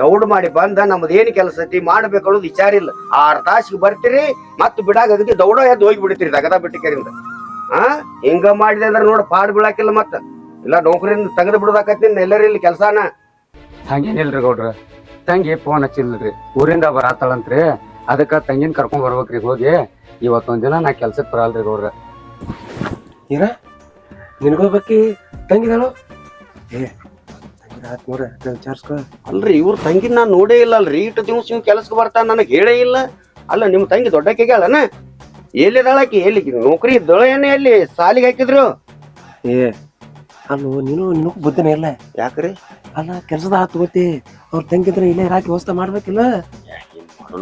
ದೌಡ್ ಮಾಡಿ ಬಂದ ನಮ್ದು ಏನ್ ಕೆಲಸ ಐತಿ ಮಾಡ್ಬೇಕು ಅನ್ನೋದು ವಿಚಾರ ಇಲ್ಲ. ಆರ್ ತಾಸಿಗೆ ಬರ್ತೀರಿ ಮತ್ ಬಿಡಾಗ ಅಗದಿ ದೌಡ ಎದ್ದು ಹೋಗಿ ಬಿಡ್ತೀರಿ ದಗದ ಬಿಟ್ಟಿಕರಿಂದ ಹಾ ಹಿಂಗ ಮಾಡಿದೆ ಅಂದ್ರೆ ನೋಡ್ ಪಾಡ್ ಬಿಡಾಕಿಲ್ಲ ಮತ್ತ. ಇಲ್ಲ ನೌಕರಿಯಿಂದ ತೆಗೆದು ಬಿಡದಾಕತ್ತಿ ಎಲ್ಲರೂ ಇಲ್ಲಿ ಕೆಲಸನ. ಹಂಗೇನಿಲ್ರಿ ಗೌಡ್ರ? ತಂಗಿ ಫೋನ್ ಹಚ್ಚಿಲ್ರಿ ಊರಿಂದ ಬರಾತಾಳಂತ್ರಿ. ಅದಕ್ಕ ತಂಗಿನ ಕರ್ಕೊಂಡ್ ಬರ್ಬೇಕ್ರಿ ಹೋಗಿ. ಇವತ್ತೊಂದ್ ದಿನ ನಾ ಕೆಲ್ಸಕ್ ಬರಲ್ರಿ ಗೌಡ್ರ. ಏನ ನಿನ್ಗೋಗ್ಬೇಕಿ ತಂಗಿದಾಳು ಏ ತಂಗಿದ ಆತ್ ನೋಡ್ರಿ ಅದ್ನ ವಿಚಾರ್ಸ್ಕೊ. ಅಲ್ರಿ ಇವ್ರ ತಂಗಿ ನಾನ್ ನೋಡೇ ಇಲ್ಲ ಅಲ್ರಿ ಇಟ್ಟು ದಿವಸ ಇವ್ ಕೆಲಸಕ್ಕೆ ಬರ್ತಾನ ನನಗೆ ಹೇಳೇ ಇಲ್ಲ. ಅಲ್ಲ ನಿಮ್ ತಂಗಿ ದೊಡ್ಡಕ್ಕೆಗಳನ ಕೇಳನ ಎಲ್ಲಿ ನೌಕರಿ ಇದ್ದಳ ಏನೇ ಎಲ್ಲಿ ಸಾಲಿಗೆ ಹಾಕಿದ್ರು? ಏ ಅಲ್ಲ ನೀನು ನಿನಗೂ ಬುದ್ಧಿನೇ ಇಲ್ಲ. ಯಾಕ್ರಿ? ಅಲ್ಲ ಕೆಲಸದ ಆತ್ ಗೊತ್ತಿ ಅವ್ರ ತಂಗಿದ್ರೆ ಇಲ್ಲೇ ರಾಕಿ ವ್ಯವಸ್ಥೆ ಮಾಡ್ಬೇಕಿಲ್ಲ?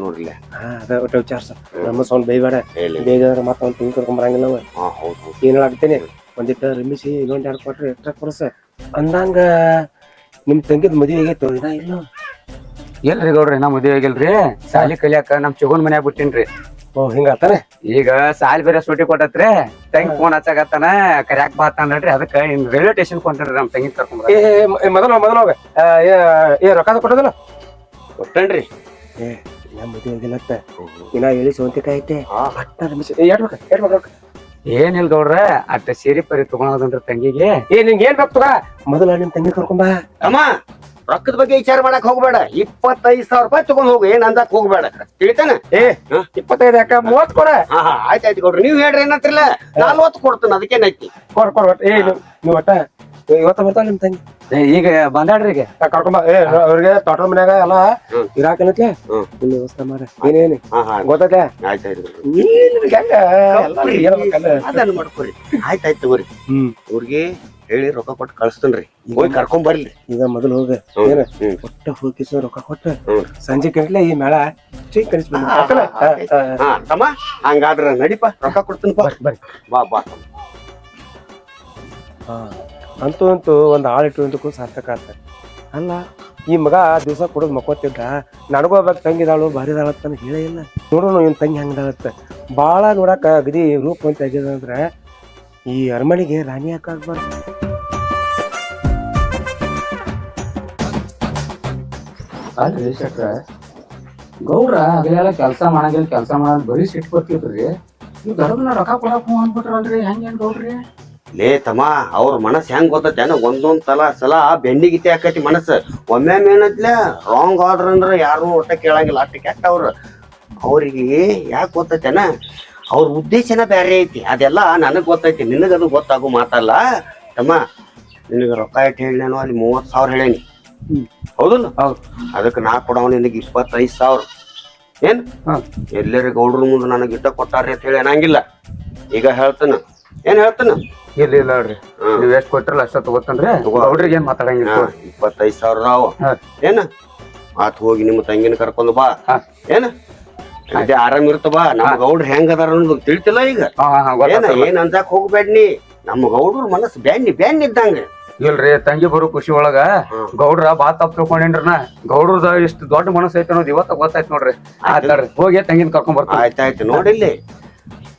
ನೋಡ್ರಿಲ್ಲ ಹಾ ಅದ ಒಟ್ಟು ವಿಚಾರ್ಸ. ನಮ್ಮ ಸೌಂಡ್ ಬೈಬೇಡ ಬೇಜಾರ ಮತ್ತೆ ಅವ್ನ ತಂಗಿ ಕರ್ಕೊಂಡ್ ಬರಂಗಿಲ್ಲ ಅವ. ಹಾ ಹೌದು ಏನು ಏನ್ ಹೇಳಾಕ್ತೇನೆ ಒಂದಿಟ್ಟ ರಮಿಸಿ ಇನ್ನೊಂದ್ ಎರಡು ಕೊಟ್ರೆ ಎಕ್ಸ್ಟ್ರಾ ಕೊಡಸ. ಅಂದಂಗ ನಿಮ್ ತಂಗಿದ್ ಮದುವೆ ಆಗೈತೆ ಇನ್ನ ಇಲ್ಲ ಎಲ್ರಿ ಗೌಡ್ರಿ ನಾ ಮದ್ವೆ ಆಗಿಲ್ರಿ. ಸಾಲಿ ಕಲಿಯಾಕ ನಮ್ ಚಗೋನ್ ಮನ್ಯಾಗ ಬಿಟ್ಟಿನ್ರಿ. ಓ ಹಿಂಗಾತಾನೆ? ಈಗ ಸಾಲಿ ಬೇರೆ ಸೂಟಿ ಕೊಟ್ಟತ್ರಿ. ತಂಗಿ ಫೋನ್ ಹಚ್ಚಾಕತ್ತಾನ ಕರ್ಯಾಕ್ ಬಾ ಅಂದ್ರಿ ಅದಕ್ಕ ಇನ್ ರೈಲ್ವೆ ಸ್ಟೇಷನ್ ಕೊಂಡ್ರಿ ನಮ್ ತಂಗಿ ಕರ್ಕೊಂಡ್ ಏ ಏ, ಏ, ಮೊದಲು ಮೊದಲು ಹೋಗ. ಆ, ಏ, ಏ ರೊಕ್ಕದ ಕೊಟ್ಟೋದಿಲ್ಲ? ಕೊಟ್ಟನ್ರಿ. ಏ ನಮ್ಮ ಮದ್ವೆ ಆಗಿಲ್ಲತ್ತ ಇನ್ನ ಎಳಿ ಸೋಂತಿಕಾಯಿ ಐತೆ? ಹಾ. ಏ ಎಟ್ ಬೇಕ ಎಟ್ ಬೇಕ ರೊಕ್ಕ ಏನಿಲ್ ಗೌಡ್ರ ಅಟ್ಟ ಸೀರೆ ಪರಿ ತಗೊಳೋದನ್ರಿ ತಂಗಿಗೆ. ಏ ನಿಂಗೆ ಏನ್ ಬೇಕು ತಗ. ಮೊದಲ ನಿಮ್ ತಂಗಿ ಕರ್ಕೊಂಬ ಅಮ್ಮ ರೊಕ್ಕದ ಬಗ್ಗೆ ವಿಚಾರ ಮಾಡಕ್ ಹೋಗ್ಬೇಡ. ಇಪ್ಪತ್ತೈದ್ ಸಾವಿರ ರೂಪಾಯಿ ತಗೊಂಡ್ ಹೋಗು ಏನ್ ಅಂದಕ್ ಹೋಗ್ಬೇಡ. ತಿಳಿತಾನ? ಏ ಇಪ್ಪತ್ತೈದು ಯಾಕ? ಮೂವತ್ ಕೊಡ. ಆಯ್ತಾಯ್ತು ಕೊಡ್ರಿ ನೀವ್ ಹೇಳ್ರಿ ಏನಂತಿಲ್ಲ ನಲ್ವತ್ತು ಕೊಡ್ತೀನಿ ಅದಕ್ಕೇನೈತಿ ಕೊಡ್ ಕೊಡ್ ಒಟ್ಟ. ಏ ನೀವ್- ಒಟ್ಟ. ಇವತ್ತ ಬರ್ತಾವ ನಿಮ್ ತಂಗಿ. ಈಗ ಬಂದಾಡ್ರಿ ಈಗ ಕರ್ಕೊಂಬ ಏ ಅವ್ರಿಗೆ ತೋಟದ ಮನ್ಯಾಗ ಎಲ್ಲ. ಇರಾಕನತ್ಲೆ ಇಲ್ಲಿ ವ್ಯವಸ್ಥೆ ಮಾಡ. ಏನೇನು ಹಾ ಹಾ. ಗೊತ್ತೈತೆ. ಅದನ್ನ ಮಾಡ್ಕೊರಿ. ಆಯ್ತಾಯ್ತು ತಗೋರಿ. ಹ್ಮ್. ಅವ್ರಿಗೆ ಹೇಳಿ ರೊಕ್ಕ ಕೊಟ್ಟು ಕಳಿಸ್ತೇನ್ರಿ ಹೋಗಿ ಕರ್ಕೊಂಡ್ ಬರ್ಲಿ ಈಗ ಮೊದಲು ಹೋಗ. ಏನ. ಒಟ್ಟ ಹೋಗಿ ರೊಕ್ಕ ಕೊಟ್ಟು. ಸಂಜೆ ಕಟ್ಲೆ ಈ ಮೇಳ ಚೀ ಹಾ, ಹಾ, ಹಾ. ಹಾ ತಮ್ಮ ಹಂಗಾದ್ರ ನಡಿಪ. ರೊಕ್ಕ ಕೊಡ್ತೀನಿ ಬಾ ಬಾ. ಬಾ ಅಂತೂ ಅಂತೂ ಒಂದು ಆಳು ಇಟ್ಟು ಸಾರ್ಥಕ ಆತ ಅಲ್ಲ, ಈ ಮಗ ದಿವಸ ಕೊಡೋದು ಮಕ್ಕೋತಿದ್ದ ನನಗೂ ತಂಗಿ ತಂಗಿದಾಳು ನನಗೆ ಹೇಳೇ ಇಲ್ಲ. ನೋಡೋಣ ಇವ್ನ ತಂಗಿ ಹಂಗದಾಳತ್ತ ಭಾಳ ನೋಡಕ್ಕೆ ಅಗದಿ ರೂಪ ಅಂತ ಅಂದ್ರೆ, ಈ ಅರಮನೆಗೆ ರಾಣಿ ಹಾಕಾಗ್ಬಾರ್ದು ಅಲ್ರಿ ಶಕ್ರ ಗೌಡ್ರ ಹಗಲೆಲ್ಲ ಕೆಲಸ ಮಾಡಂಗಿಲ್ಲ, ಕೆಲಸ ಮಾಡೋದ್ ಬರೀ ಸಿಟ್ಟು ಬರ್ತಿದ್ರಿ ನೀವು ದೊಡ್ಡದನ್ನ ರೊಕ್ಕ ಕೊಡಕ್ ಹೂ ಹೆಂಗ್ ಹೆಂಗ್ ಗೌಡ್ರಿ? ಲೇ ತಮ್ಮ ಅವ್ರ ಮನಸ್ ಹೆಂಗ್ ಗೊತ್ತೈತೆ? ಒಂದೊಂದ್ ಸಲ ಸಲ ಬೆಂಡಿಗಿತೆ ಆಕೈತಿ ಮನಸ್ಸು. ಒಮ್ಮೆ ಏನತ್ಲೆ? ರಾಂಗ್ ಆರ್ಡರ್ ಅಂದ್ರೆ ಯಾರು ಒಟ್ಟ ಕೇಳಂಗಿಲ್ಲ. ಅಷ್ಟು ಕೆಟ್ಟ ಅವ್ರು. ಅವ್ರಿಗೆ ಯಾಕೆ ಗೊತ್ತೈತೆನ ಅವ್ರ ಉದ್ದೇಶನ ಬೇರೆ ಐತಿ. ಅದೆಲ್ಲ ನನಗೆ ಗೊತ್ತೈತಿ. ನಿನಗದು ಗೊತ್ತಾಗೋ ಮಾತಲ್ಲ. ತಮ್ಮ ನಿನಗೆ ರೊಕ್ಕ ಇಟ್ಟು ಹೇಳಿ ನಾನು ಅಲ್ಲಿ ಮೂವತ್ತು ಸಾವಿರ ಹೇಳೇನಿ. ಹೌದಲ್ಲ? ಹೌದು. ಅದಕ್ಕೆ ನಾ ಕೊಡವ ನಿನಗೆ ಇಪ್ಪತ್ತೈದು ಸಾವಿರ. ಏನ್? ಎಲ್ಲರಿಗೆ ಎಲ್ಲರ ಗೌಡ್ರ ಮುಂದೆ ನನಗೆ ಇಟ್ಟ ಕೊಟ್ಟಾರ್ರಿ ಅಂತ ಹೇಳಿ ಅನ್ನಂಗಿಲ್ಲ. ಈಗ ಹೇಳ್ತಾನ. ಏನ್ ಹೇಳ್ತಾನ? ಇಲ್ಲ ಇಲ್ಲ ನೋಡ್ರಿ. ನೀವು ಎಷ್ಟು ಎಷ್ಟ್ ಕೊಟ್ಟಿರಲ್ಲ ಅಷ್ಟ ತಗೋತನ್ರಿ ತಗೋ. ಗೌಡ್ರಿಗೆ ಏನ್ ಮಾತಾಡಂಗಿಲ್ಲ ಹಾ, ಇಪ್ಪತ್ತೈದು ಸಾವಿರ ನಾವು. ಹಾ. ಏನ? ಆತ್ ಹೋಗಿ ನಿಮ್ಮ ತಂಗಿನ ಕರ್ಕೊಂಡು ಬಾ. ಹಾ. ಏನ? ಅದೇ ಆರಾಮ್ ಇರ್ತ ಬಾ. ನಮ್ಮ ಗೌಡ್ರು ಹೆಂಗ್ ಅದಾರ ಅನ್ನೋದು ತಿಳ್ತಿಲ್ಲ ಈಗ. ಹಾ ಹಾ ಏನ. ಏನ್ ಹೋಗ್ಬೇಡ ನೀ? ನಮ್ಮ ಗೌಡ್ರ ಮನಸ್ಸು ಬ್ಯಾನಿ ಬ್ಯಾನ್ ಇದ್ದಂಗ. ಇಲ್ರಿ ತಂಗಿ ಬರೋ ಖುಷಿ ಒಳಗ ಗೌಡ್ರ ಬಾ ತಪ್ಪ ತಿಳ್ಕೊಂಡೇನ್ರಿ ನಾ ಗೌಡ್ರದ ಇಷ್ಟು ದೊಡ್ಡ ಮನಸ್ಸು ಐತೆ ಅನ್ನೋದು ಇವತ್ತ ಗೊತ್ತಾಯ್ತು ನೋಡ್ರಿ. ಆಯ್ತಾಳ್ರಿ ಹೋಗಿ ತಂಗಿನ ಕರ್ಕೊಂಡ್ ಬರ್ತಾ ಆಯ್ತಾಯ್ತು ನೋಡಿಲ್ಲಿ.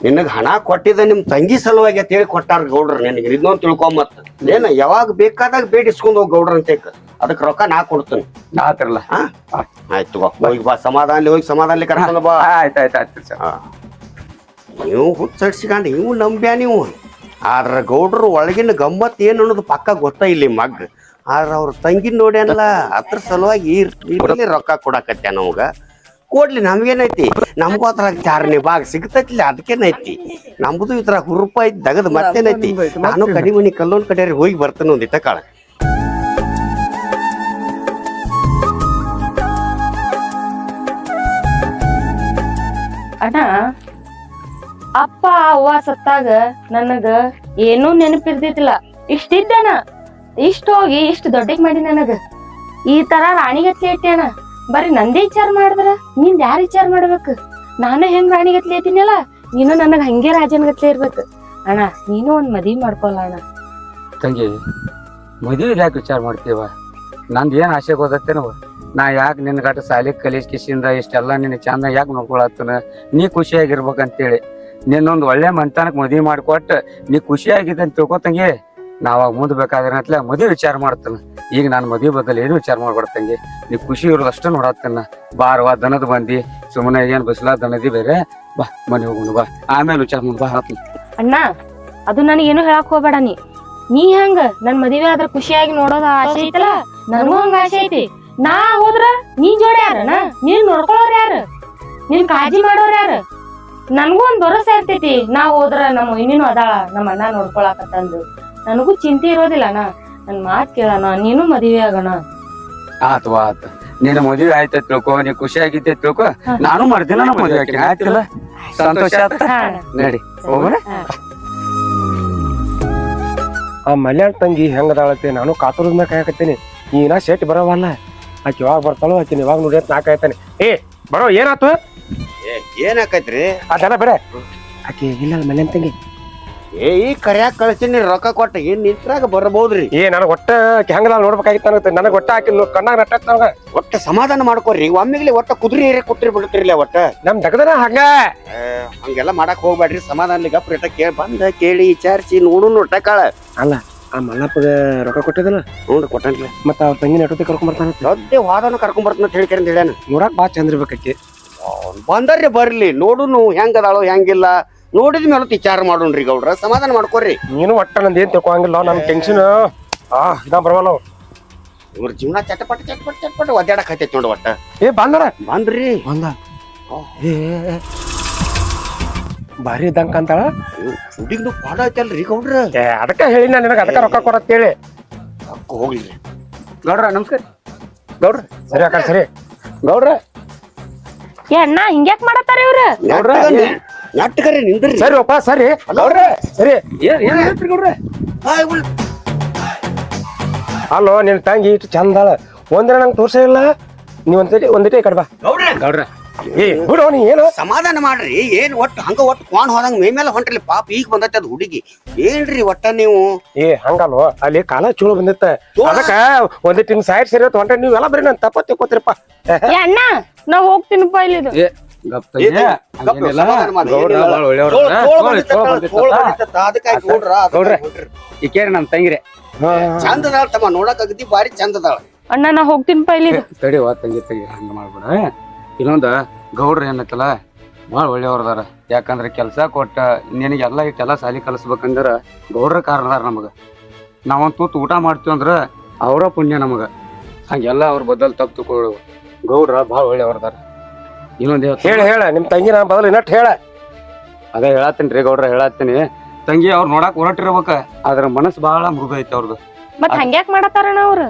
ನಿನಗ್ ಹಣ ಕೊಟ್ಟಿದ್ದ ನಿಮ್ಮ ತಂಗಿ ಸಲುವಾಗಿ ಅಂತ ಹೇಳಿ ಕೊಟ್ಟಾರ ಗೌಡ್ರ ನಿನಗೆ. ಇದನ್ನ ತಿಳ್ಕೊಂಬತ್ತ ಏನ ಯಾವಾಗ ಬೇಕಾದಾಗ ಬೇಡಿಸ್ಕೊಂಡು ಹೋಗಿ ಗೌಡ್ರ ಅಂತ ಅದಕ್ಕೆ ರೊಕ್ಕ ನಾ ಕೊಡ್ತೀನಿ. ಹಾ? ಆಯ್ತು ಬಾ ಹೋಗಿ ಬಾ. ಸಮಾಧಾನ ಹೋಗಿ ಸಮಾಧಾನ ಕರ್ಕೊಂಡು ಬಾ. ಆಯ್ತು ಆಯ್ತು ಆಯ್ತು ಸರ್. ನೀವು ಹುಚ್ಚಡ್ಸಿಕೊಂಡು ನೀವು ನಂಬ್ಯಾ ನೀವು? ಆದ್ರ ಗೌಡ್ರು ಒಳಗಿನ ಗಮ್ಮತ್ ಏನು ಅನ್ನೋದು ಪಕ್ಕ ಗೊತ್ತ ಇಲ್ಲಿ ಮಗ್ ಆದ್ರ ಅವ್ರ ತಂಗಿ ನೋಡ್ಯಾನಲ್ಲ ಅದ್ರ ಸಲುವಾಗಿ ರೊಕ್ಕ ಕೊಡಕತ್ಯ ನಮ್ಗ ಕೊಡ್ಲಿ ನಮ್ಗೇನೈತಿ? ನಮಗೂ ಅದ್ರಾಗ ಚಾರಣಿ ಭಾಗ ಸಿಗ್ತೈತಿಲ್ಲ ಅದಕ್ಕೇನೈತಿ? ನಮ್ದು ಇತರ ಹುರುಪ ಐತಿ ದಗದ್ ಮತ್ತೇನೈತಿ? ನಾನು ಕಡಿಮಣಿ ಕಲ್ಲೋನ್ ಕಡೆ ಹೋಗಿ ಬರ್ತೇನೆ ಒಂದಿಟ್ಟ ಕಾಳ ಅಣ್ಣ ಅಪ್ಪ ಅವ್ವ ಸತ್ತಾಗ ನನಗ ಏನೂ ನೆನಪಿರ್ದಿತ್ತಿಲ್ಲ ಇಷ್ಟಿದ್ದಣ ಇಷ್ಟ ಹೋಗಿ ಇಷ್ಟ ದೊಡ್ಡಕ್ ಮಾಡಿ ನನಗ. ಈ ತರ ರಾಣಿಗತ್ಲೆ ಇಟ್ಟೇಣ ಬರೀ ನಂದೇ ವಿಚಾರ ಮಾಡಿದ್ರ ನಿಂದ ಯಾರು ವಿಚಾರ ಮಾಡ್ಬೇಕು? ನಾನು ಹೆಂಗ್ ರಾಣಿಗತ್ಲೆ ಇದ್ದೀನಲ್ಲ, ನೀನು ನನಗ ಹಂಗೆ ರಾಜನ್ಗತ್ಲೆ ಇರ್ಬೇಕು. ಅಣ್ಣ, ನೀನು ಒಂದ್ ಮದ್ವಿ ಮಾಡ್ಕೊಲ್ಲ ಅಣ್ಣ. ತಂಗಿ ಮದ್ವಿ ಯಾಕೆ ವಿಚಾರ ಮಾಡ್ತೀವ? ನಂದು ಏನು ಆಸೆ ನಾವು ನಾ ಯಾಕೆ ನಿನ್ನ ಗಟ್ಟ ಸಾಲಿ ಕಲಿಸ್ ಕಿಸಿಂದ ಇಷ್ಟೆಲ್ಲ ನಿನ್ನ ಚಂದ ಯಾಕೆ ನೋಡ್ಕೊಳತ್ತನ? ನೀ ಖುಷಿಯಾಗಿರ್ಬೇಕಂತೇಳಿ. ನಿನ್ನೊಂದು ಒಳ್ಳೆ ಮಂತಾನಕ್ಕೆ ಮದುವೆ ಮಾಡಿಕೊಟ್ಟು ನೀ ಖುಷಿಯಾಗಿದೆ ಅಂತ ತಿಳ್ಕೊತಂಗಿ ನಾವಾಗ ಮುಂದೆ ಬೇಕಾದ್ರೆ ಮದುವೆ ವಿಚಾರ ಮಾಡ್ತೇನೆ. ಈಗ ನಾನು ಮದುವೆ ಬದಲು ಏನು ವಿಚಾರ ಮಾಡ್ಬಿಡ್ತಂಗೆ ನೀವು ಖುಷಿ ಇರೋದಷ್ಟು ನೋಡತ್ತನ. ಬಾರವಾ ದನದ ಬಂದಿ. ಸುಮ್ಮನೆ ಏನು ಬಸ್ಲಾ, ದನದಿ ಬೇರೆ. ಬಾ, ಮನೆ ಹೋಗುಣ ಬಾ. ಆಮೇಲೆ ವಿಚಾರ ಮಾಡಿ ಬಾ. ಅಣ್ಣ, ಅದು ನನಗೇನು ಹೇಳಕ್ ಹೋಗ್ಬೇಡ ನೀ. ನೀ ಹೆಂಗ? ನನ್ ಮದುವೆ ಆದ್ರೆ ಖುಷಿಯಾಗಿ ನೋಡೋದ ಆಸೆ ಐತಲ್ಲ? ನನಗೂ ಹಂಗ ಆಸೆ ಐತಿ. ನಾ ಹೋದ್ರ ನೀನ್ ಜೋಡಿ ಯಾರಣ್ಣ? ನೀನ್ ನೋಡ್ಕೊಳ್ಳೋರ್ ಯಾರು? ನೀನ್ ಕಾಳಜಿ ಮಾಡೋರ್ ಯಾರು? ನನಗೂ ಒಂದ್ ಭರೋಸೆ ಇರ್ತೈತಿ. ನಾ ಹೋದ್ರ ನಮ್ಮ ಇನ್ನೇನು ಅದಾಳ, ನಮ್ಮ ಅಣ್ಣ ನೋಡ್ಕೊಳಕತ್ತಂದು. ನನಗೂ ಚಿಂತೆ ಇರೋದಿಲ್ಲ ಅಣ್ಣ. ನನ್ ಮಾತ್ ಕೇಳೋಣ ನೀನು ಮದುವೆ ಆಗೋಣ. ಆತು ಆತು ನಿನ್ನ ಮದುವೆ ಆಯ್ತ ತಿಳ್ಕೊ ನೀ ಖುಷಿ ಆಗಿದ್ದೆ ತಿಳ್ಕೊ. ನಾನು ಮಾಡ್ತೀನಿ ನಮ್ಮ ಮದುವೆ ಆಕಿನ ಆಯ್ತಿಲ್ಲ? ಸಂತೋಷ ಆತ ಹಾ ನಡಿ ಹೋಗೋಣ. ಆ ಮಲ್ಯಾಣ ತಂಗಿ ಹೆಂಗದಾಳತ್ತೆ? ನಾನು ಕಾತುರದ ಮೇಲೆ ಕಾಯಕತ್ತೀನಿ. ನೀನ ಶೆಟ್ ಬರೋವಲ್ಲ. ಆಕೆ ಯಾವಾಗ ಬರ್ತಾಳೋ ಆಕಿನ ಯಾವಾಗ ನೋಡಿ ಅಂತ ನಾ ಕಾಯ್ತಾನೆ ಏ ಬರೋ ಏನಾತು? ಏ ಏನಾಕೈತ್ರಿ? ಅದೆಲ್ಲ ಬೇಡ. ಆಕೆ ಇಲ್ಲ ಮಲ್ಯಾಣ ತಂಗಿ. ಏ ಈ ಕರ್ಯಾಕ್ ಕಳ್ಸಿನಿ ರೊಕ್ಕ ಕೊಟ್ಟ ಏನ್ ನಿಂತ್ರಾಗ ಬರಬಹುದ್ರಿ ಏ ನನಗೆ ಒಟ್ಟ ಹೆಂಗದ ನೋಡ್ಬೇಕಾಗಿತ್ತು ನನಗೆ ನನಗೆ ಒಟ್ಟ ಹಾಕಿ ಕಣ್ಣಾಗ ನಟ್ಟ ನನಗ. ಒಟ್ಟ ಸಮಾಧಾನ ಮಾಡ್ಕೋರಿ ಒಮ್ಮೆಗ್ಲಿ ಒಟ್ಟ ಕುದುರೆ ಏರಿ ಕೊಟ್ಟಿರಿ ಬಿಡ್ತಿರ್ಲಿ ಒಟ್ಟ? ನಮ್ ದಗದನ ಹಂಗ. ಹಂಗೆಲ್ಲ ಮಾಡಕ್ ಹೋಗ್ಬೇಡ್ರಿ ಸಮಾಧಾನ ಗಪ್ ರೇಟ ಕೇಳಿ ಬಂದ ಕೇಳಿ ವಿಚಾರಿಸಿ ನೋಡು ಅಲ್ಲ ಆ ಮಲ್ಲಪ್ಪಗ ರೊಕ್ಕ ಕೊಟ್ಟಿದಲ್ಲ ನೋಡ್ರಿ ಕೊಟ್ಟನ್ರಿ. ಮತ್ತೆ ಅವ್ರ ತಂಗಿ ನಟೋತಿ ಕರ್ಕೊಂಡ್ ಬರ್ತಾನ ಸದ್ಯ ವಾದನ ಕರ್ಕೊಂಡ್ ಬರ್ತಾನ ಅಂತ ಹೇಳ್ಕೇರಿ ಅಂತ ಹೇಳ್ಯಾನ. ನೋಡಕ್ ಬಾ ಚಂದ ಇರ್ಬೇಕಾಕಿ ಬಂದರ್ರಿ ಬರ್ಲಿ ನೋಡುನು ಹೆಂಗದಾಳೋ ಹೆಂಗಿಲ್ಲ. ನೋಡಿದ ಮೇಲೆ ವಿಚಾರ ಮಾಡೋಣ್ರಿ ಗೌಡ್ರ ಸಮಾಧಾನ ಮಾಡ್ಕೊರಿ ನೀನು ಒಟ್ಟ ನಂದು ಏನ್ ತಿಳ್ಕೊಂಗಿಲ್ಲ ನನ್ ಟೆನ್ಷನ್ ಆ ಇದ ಬರವಲ್ಲ ಅವು. ಇವ್ರ ಜೀವನ ಚಟಪಟ ಚಟಪಟ ಚಟಪಟ ಒದ್ದಾಡಕ್ ಹತ್ತೈತಿ ನೋಡು ಒಟ್ಟ. ಏ ಬಂದ್ರ? ಬಂದ್ರಿ. ಬಂದ. ಏ ಭಾರಿ ಇದ್ದಂಕ ಅಂತಾಳ ಹುಡುಗಿನು ಪಾಡ ಐತಲ್ರಿ ಗೌಡ್ರ. ಏ ಅದಕ್ಕ ಹೇಳಿ ನಾನು ನಿನಗೆ ಅದಕ್ಕ ರೊಕ್ಕ ಕೊಡತ್ತೇಳಿ ಅಕ್ಕ ಹೋಗ್ಲಿ ಗೌಡ್ರ ನಮಸ್ಕಾರ. ಗೌಡ್ರ ಸರಿ ಅಕ್ಕ ಸರಿ. ಗೌಡ್ರ ಏ ಅಣ್ಣ ಹಿಂಗ್ಯಾಕ್ ಮಾಡತ್ತಾರ ಇವ್ರ? ಗೌಡ್ರ ನಾಟಕರೇ ನಿಂದ್ರಿ? ಸರಿ ಒಪ್ಪ ಸರಿ. ಗೌಡ್ರ ಸರಿ. ಏನ್ ಏನ್ ಹೇಳ್ತ್ರಿ ಗೌಡ್ರ? ಅಲ್ಲೋ ನಿನ್ ತಂಗಿ ಇಷ್ಟು ಚಂದಾಳ. ಒಂದಿನ ನಂಗೆ ತೋರ್ಸಿಲ್ಲ ಇಲ್ಲ. ನೀ ಒಂದ್ಸತಿ ಒಂದಿಟ ಈ ಕಡೆ ಬಾ. ಗೌಡ್ರ. ಗೌಡ್ರ. ಏ ಬಿಡು ನೀ ಏನು? ಸಮಾಧಾನ ಮಾಡ್ರಿ. ಏನ್ ಒಟ್ಟು ಹಂಗ ಒಟ್ಟು ಫೋನ್ ಹೋದಂಗ ಮೇ ಮೇಲೆ ಹೊಂಟ್ರಿ. ಪಾಪ ಈಗ ಬಂದೈತೆ ಅದು ಹುಡುಗಿ. ಏನ್ರಿ ಒಟ್ಟ ನೀವು? ಏ ಹಂಗಲ್ವ? ಅಲ್ಲಿ ಕಾಲ ಚೂಳು ಬಂದಿತ್ತ? ಅದಕ್ಕ ಒಂದಿಟ್ಟು ನಿಮ್ ಸೈಡ್ ಸರಿ ಹೊಂಟ್ರೆ ನೀವೆಲ್ಲ ಬರೀ ನಾನು ತಪ್ಪ ತಿಕ್ಕೋತಿರಪ್ಪ ಏ ಅಣ್ಣ ನಾ ಹೋಗ್ತೀನಪ್ಪ ಇಲ್ಲಿ ಏ ಈಕೇರಿ ನಮ್ ತಂಗಿರೆ. ಚಂದ ಅದಾಳ ತಮ್ಮ ನೋಡಕ್ ಅಗದಿ ಬಾರಿ ಚಂದದಾಳ. ಅಣ್ಣ ನಾ ಪೈಲಿ ತಡಿ ತಡಿವ ತಂಗಿ ತಂಗಿ ಹಂಗ ಮಾಡ್ಬೇಡ. ಇನ್ನೊಂದ ಗೌಡ್ರ ಏನತ್ತಲ್ಲ ಭಾಳ ಒಳ್ಳೆಯವ್ರದಾರ. ಯಾಕಂದ್ರೆ ಕೆಲಸ ಕೊಟ್ಟ ನಿನಗೆ ಎಲ್ಲ ಇಟ್ಟೆಲ್ಲ ಸಾಲಿ ಕಲಿಸ್ಬೇಕಂದ್ರ ಗೌಡ್ರ ಕಾರಣ ಅದಾರ ನಮಗ. ನಾವೊಂದ್ ತೂತ್ ಊಟ ಮಾಡ್ತೀವಿ ಅಂದ್ರ ಅವರ ಪುಣ್ಯ ನಮಗ. ಹಂಗೆಲ್ಲ ಅವ್ರ ಬದಲು ತಪ್ಪು ತಗೊಳ್ಳೋ ಗೌಡ್ರ ಭಾಳ ಒಳ್ಳೆಯವ್ರದಾರ. ಇನ್ನೊಂದ್. ಹೇಳ ಹೇಳ ನಿಮ್ ತಂಗಿ ನಾನು ಬದಲು ಇನ್ನಟ್ ಹೇಳ. ಅದೇ ಹೇಳತ್ತೀನಿ ರೀ ಗೌಡ್ರ ಹೇಳತ್ತೀನಿ. ತಂಗಿ ಅವ್ರು ನೋಡಕ್ ಹೊರಟಿರ್ಬೇಕ ಅದ್ರ ಮನಸ್ಸು ಬಹಳ ಮೃದು ಐತಿ ಅವ್ರದ್ದು ಮತ್ ಹಂಗ್ಯಾಕ್ ಅವ್ರು?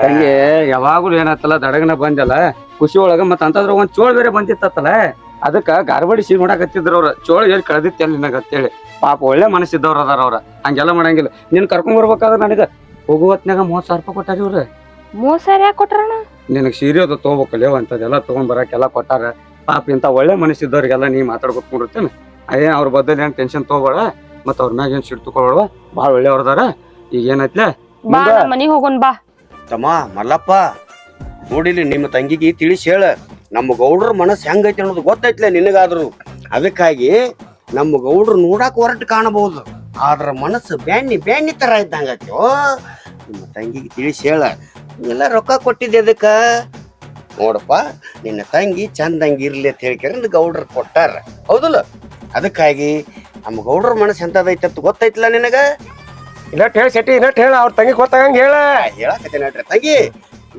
ತಂಗಿ ಯಾವಾಗ್ಲೂ ಏನಾತಲ್ಲ ದಡಗನ ಬಂದಲ್ಲ ಖುಷಿ ಒಳಗ ಮತ್ತ ಅಂತದ್ರ ಒಂದ್ ಚೋಳ ಬೇರೆ ಬಂದಿತ್ತಲ್ಲ ಅದಕ್ಕ ಗಾರ್ಬಡಿಸಿ ನೋಡಕತ್ತಿದ್ರ ಅವ್ರ. ಚೋಳ ಎಲ್ಲಿ ಕಳೆದಿತ್ತಲ್ಲ ನಿನಗ ಅಂತೇಳಿ. ಪಾಪ ಒಳ್ಳೆ ಮನಸ್ಸಿದ್ದವ್ರ ಅದಾರ ಅವ್ರ. ಹಂಗೆಲ್ಲ ಮಾಡಂಗಿಲ್ಲ. ನಿನ್ ಕರ್ಕೊಂಡ್ ಬರ್ಬೇಕಾದ್ರ ನನಗ ಹೋಗುವತ್ನಾಗ ಮೂವತ್ ಸಾವಿರ ರೂಪಾಯಿ ಕೊಟ್ಟಾರಿ ಇವ್ರ ಮೂರ್ ಸಾವಿರ ಯಾಕೆ ಕೊಟ್ರಣ್ಣ? ನಿನಗ್ ಸೀರೆ ಅದು ಲೇವ್ ಅಂತದೆಲ್ಲ ತಗೊಂಡ್ ಬರಕ್ಕೆಲ್ಲ ಕೊಟ್ಟಾರ. ಪಾಪ ಇಂಥ ಒಳ್ಳೆ ಮನಸ್ಸಿದ್ದವ್ರಿಗೆಲ್ಲ ನೀ ಮಾತಾಡ್ಬೇಕು ಕುಂಡಿರ್ತೇನೆ ಅದೇನ್ ಅವ್ರ ಬದ್ದಲ್ಲಿ ಏನು ಟೆನ್ಷನ್ ತೊಗೊಬೇಡ ಮತ್ತ ಅವ್ರ ಮ್ಯಾಗ ಏನ್ ಸಿಟ್ಟು ಬಹಳ ಭಾಳ ಒಳ್ಳೆಯವ್ರದಾರ ಈಗ ಏನೈತ್ಲೆ ಬಾ ಮನಿಗ್ ಹೋಗೋಣ ಬಾ. ತಮ್ಮ ಮಲ್ಲಪ್ಪ ನೋಡಿಲಿ ನಿಮ್ಮ ತಂಗಿಗೆ ತಿಳಿಸಿ ಹೇಳ. ನಮ್ಮ ಗೌಡ್ರ ಮನಸ್ಸು ಹೆಂಗೈತಿ ಅನ್ನೋದು ಗೊತ್ತೈತ್ಲೆ ನಿನಗಾದ್ರು. ಅದಕ್ಕಾಗಿ ನಮ್ಮ ಗೌಡ್ರು ನೋಡಕ್ ಹೊರಟು ಕಾಣಬಹುದು. ಆದ್ರ ಮನಸ್ಸು ಬ್ಯಾನಿ ಬ್ಯಾನಿ ತರ ಇದ್ದಂಗೈತಿ ಓ ನಿಮ್ಮ ತಂಗಿಗೆ ತಿಳಿಸಿ ಹೇಳ. ಎಲ್ಲ ರೊಕ್ಕ ಕೊಟ್ಟಿದ್ದೆ ಅದಕ್ಕ. ನೋಡಪ್ಪ ನಿನ್ನ ತಂಗಿ ಚಂದಂಗಿ ಇರ್ಲಿ ಅಂತ ಹೇಳ್ಕೊಂಡು ಗೌಡ್ರು ಕೊಟ್ಟಾರ. ಹೌದಲ್ಲ? ಅದಕ್ಕಾಗಿ ನಮ್ಮ ಗೌಡ್ರ ಮನಸ್ಸು ಎಂಥದೈತೆ ಅಂತ ಗೊತ್ತೈತಿಲ್ಲ ನಿನಗೆ? ಇನ್ನಟ್ ಹೇಳಿ ಸೆಟ್ಟಿ ಇನ್ನಟ್ ಹೇಳ ಅವ್ರ ತಂಗಿ ಗೊತ್ತಾಗಂಗ ಹೇಳ. ಹೇಳಕತ್ತೀನಿ ನೋಡ್ರಿ. ತಂಗಿ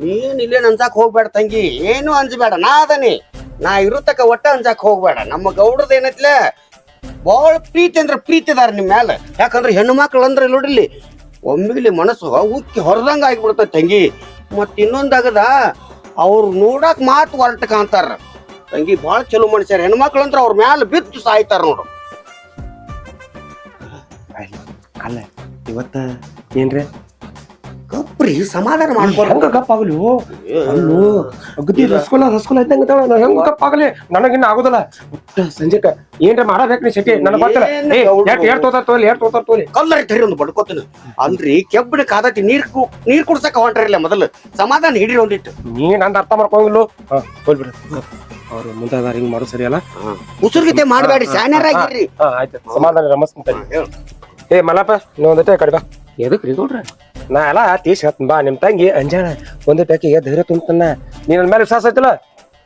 ನೀನು ಇಲ್ಲೇ ನಂಜಾಕ್ ಹೋಗ್ಬೇಡ ತಂಗಿ ಏನು ಅಂಜಬೇಡ ನಾ ಅದನಿ. ನಾ ಇರುತ್ತಕ ಒಟ್ಟ ಅಂಜಾಕ್ ಹೋಗ್ಬೇಡ. ನಮ್ಮ ಗೌಡ್ರದ್ದು ಏನೈತ್ಲೆ? ಬಾಳ ಪ್ರೀತಿ ಅಂದ್ರ ಪ್ರೀತಿ ಅದಾರ ನಿಮ್ ಮ್ಯಾಲ. ಯಾಕಂದ್ರ ಹೆಣ್ಣು ಮಕ್ಳು ಅಂದ್ರೆ ನೋಡಿಲ್ಲಿ ಒಮ್ಮಿಗ್ಲಿ ಮನಸ್ಸು ಉಕ್ಕಿ ಹೊರದಂಗ ಆಗಿಬಿಡ್ತ ತಂಗಿ. ಮತ್ ಇನ್ನೊಂದಾಗದ ಅವ್ರು ನೋಡಕ್ ಮಾತು ಹೊರಟ ಕಾಂತಾರ ತಂಗಿ ಬಾಳ ಚಲೋ ಮನುಷ್ಯರ. ಹೆಣ್ಮಕ್ಳು ಅಂದ್ರ ಅವ್ರ ಮ್ಯಾಲ ಬಿತ್ತು ಸಾಯ್ತಾರ ನೋಡು. ಅಲ್ಲ ಇವತ್ತ ಏನ್ರಿ? ಕಪ್ರಿ ಸಮಾಧಾನ ಮಾಡ್ಕೊಂಡು ಕಪ್ಪ ಆಗಲಿ ಅಲ್ಲೋ ಅಗದಿ ರಸಗುಲ್ಲ ರಸಗುಲ್ಲ ಇದ್ದಂಗ ಹೆಂಗ ಕಪ್ಪ ಆಗಲಿ? ನನಗಿನ್ನ ಆಗುದಿಲ್ಲ. ಒಟ್ಟ ಸಂಜೆಕ ಏನ್ರ ಮಾಡಬೇಕು ನೀ ಶೆಟ್ಟಿ ಬರ್ತಾರ ಗೊತ್ತಿಲ್ಲ ಏ ತೋತಾರ ತೋಲಿ ಎಷ್ಟ್ ತೋತಾರ ತೋಲಿ? ಕಲ್ಲರಿ ತರಿ ಒಂದು ಬಡ್ಕೋತೀನಿ. ಅಂದ್ರಿ ಕೆಬ್ಬಣ ಕಾದತಿ ನೀರ್ ಕು- ನೀರ್ ಕುಡ್ಸಕ್ ಹೊಂಟ್ರಿಲ್ಲ ಮೊದಲು. ಸಮಾಧಾನ ಹಿಡಿರಿ ಒಂದಿಟ್ಟು. ನೀ ನಂದ್ ಅರ್ಥ ಮಾಡ್ಕೊಂಗಿಲ್ಲ? ಹಾ ಹೋಗ್ಬಿಡ್ರಿ ಅವ್ರು ಮುಂದೆ ಅದಾರ ಹಿಂಗ್ ಮಾಡೋದು ಸರಿ ಅಲ್ಲ? ಉಸುರ್ಗಿತೆ ಮಾಡಬೇಡಿ ಹಾ ಆಯ್ತು. ಸಮಾಧಾನ ನಮಸ್ಕಾರ ಹೇಳು. ಏ ಮಲಪ್ಪ ನೀ ಒಂದಿಟ್ಟೆ ಕಡೆ ಬಾ. ಎದಕ್ ರೀ ಗೌಡ್ರ? ನಾ ಎಲ್ಲ ತೀಸ್ ಹೇಳ್ತೀನಿ ಬಾ ನಿಮ್ ತಂಗಿ ಅಂಜಾಣ. ಒಂದಿಟ್ಟು ಆಕಿಗೆ ಧೈರ್ಯ ತುಂಬತನ್ನ ನೀ ನನ್ ಮೇಲೆ ವಿಶ್ವಾಸ ಐತಿಲ್ಲ?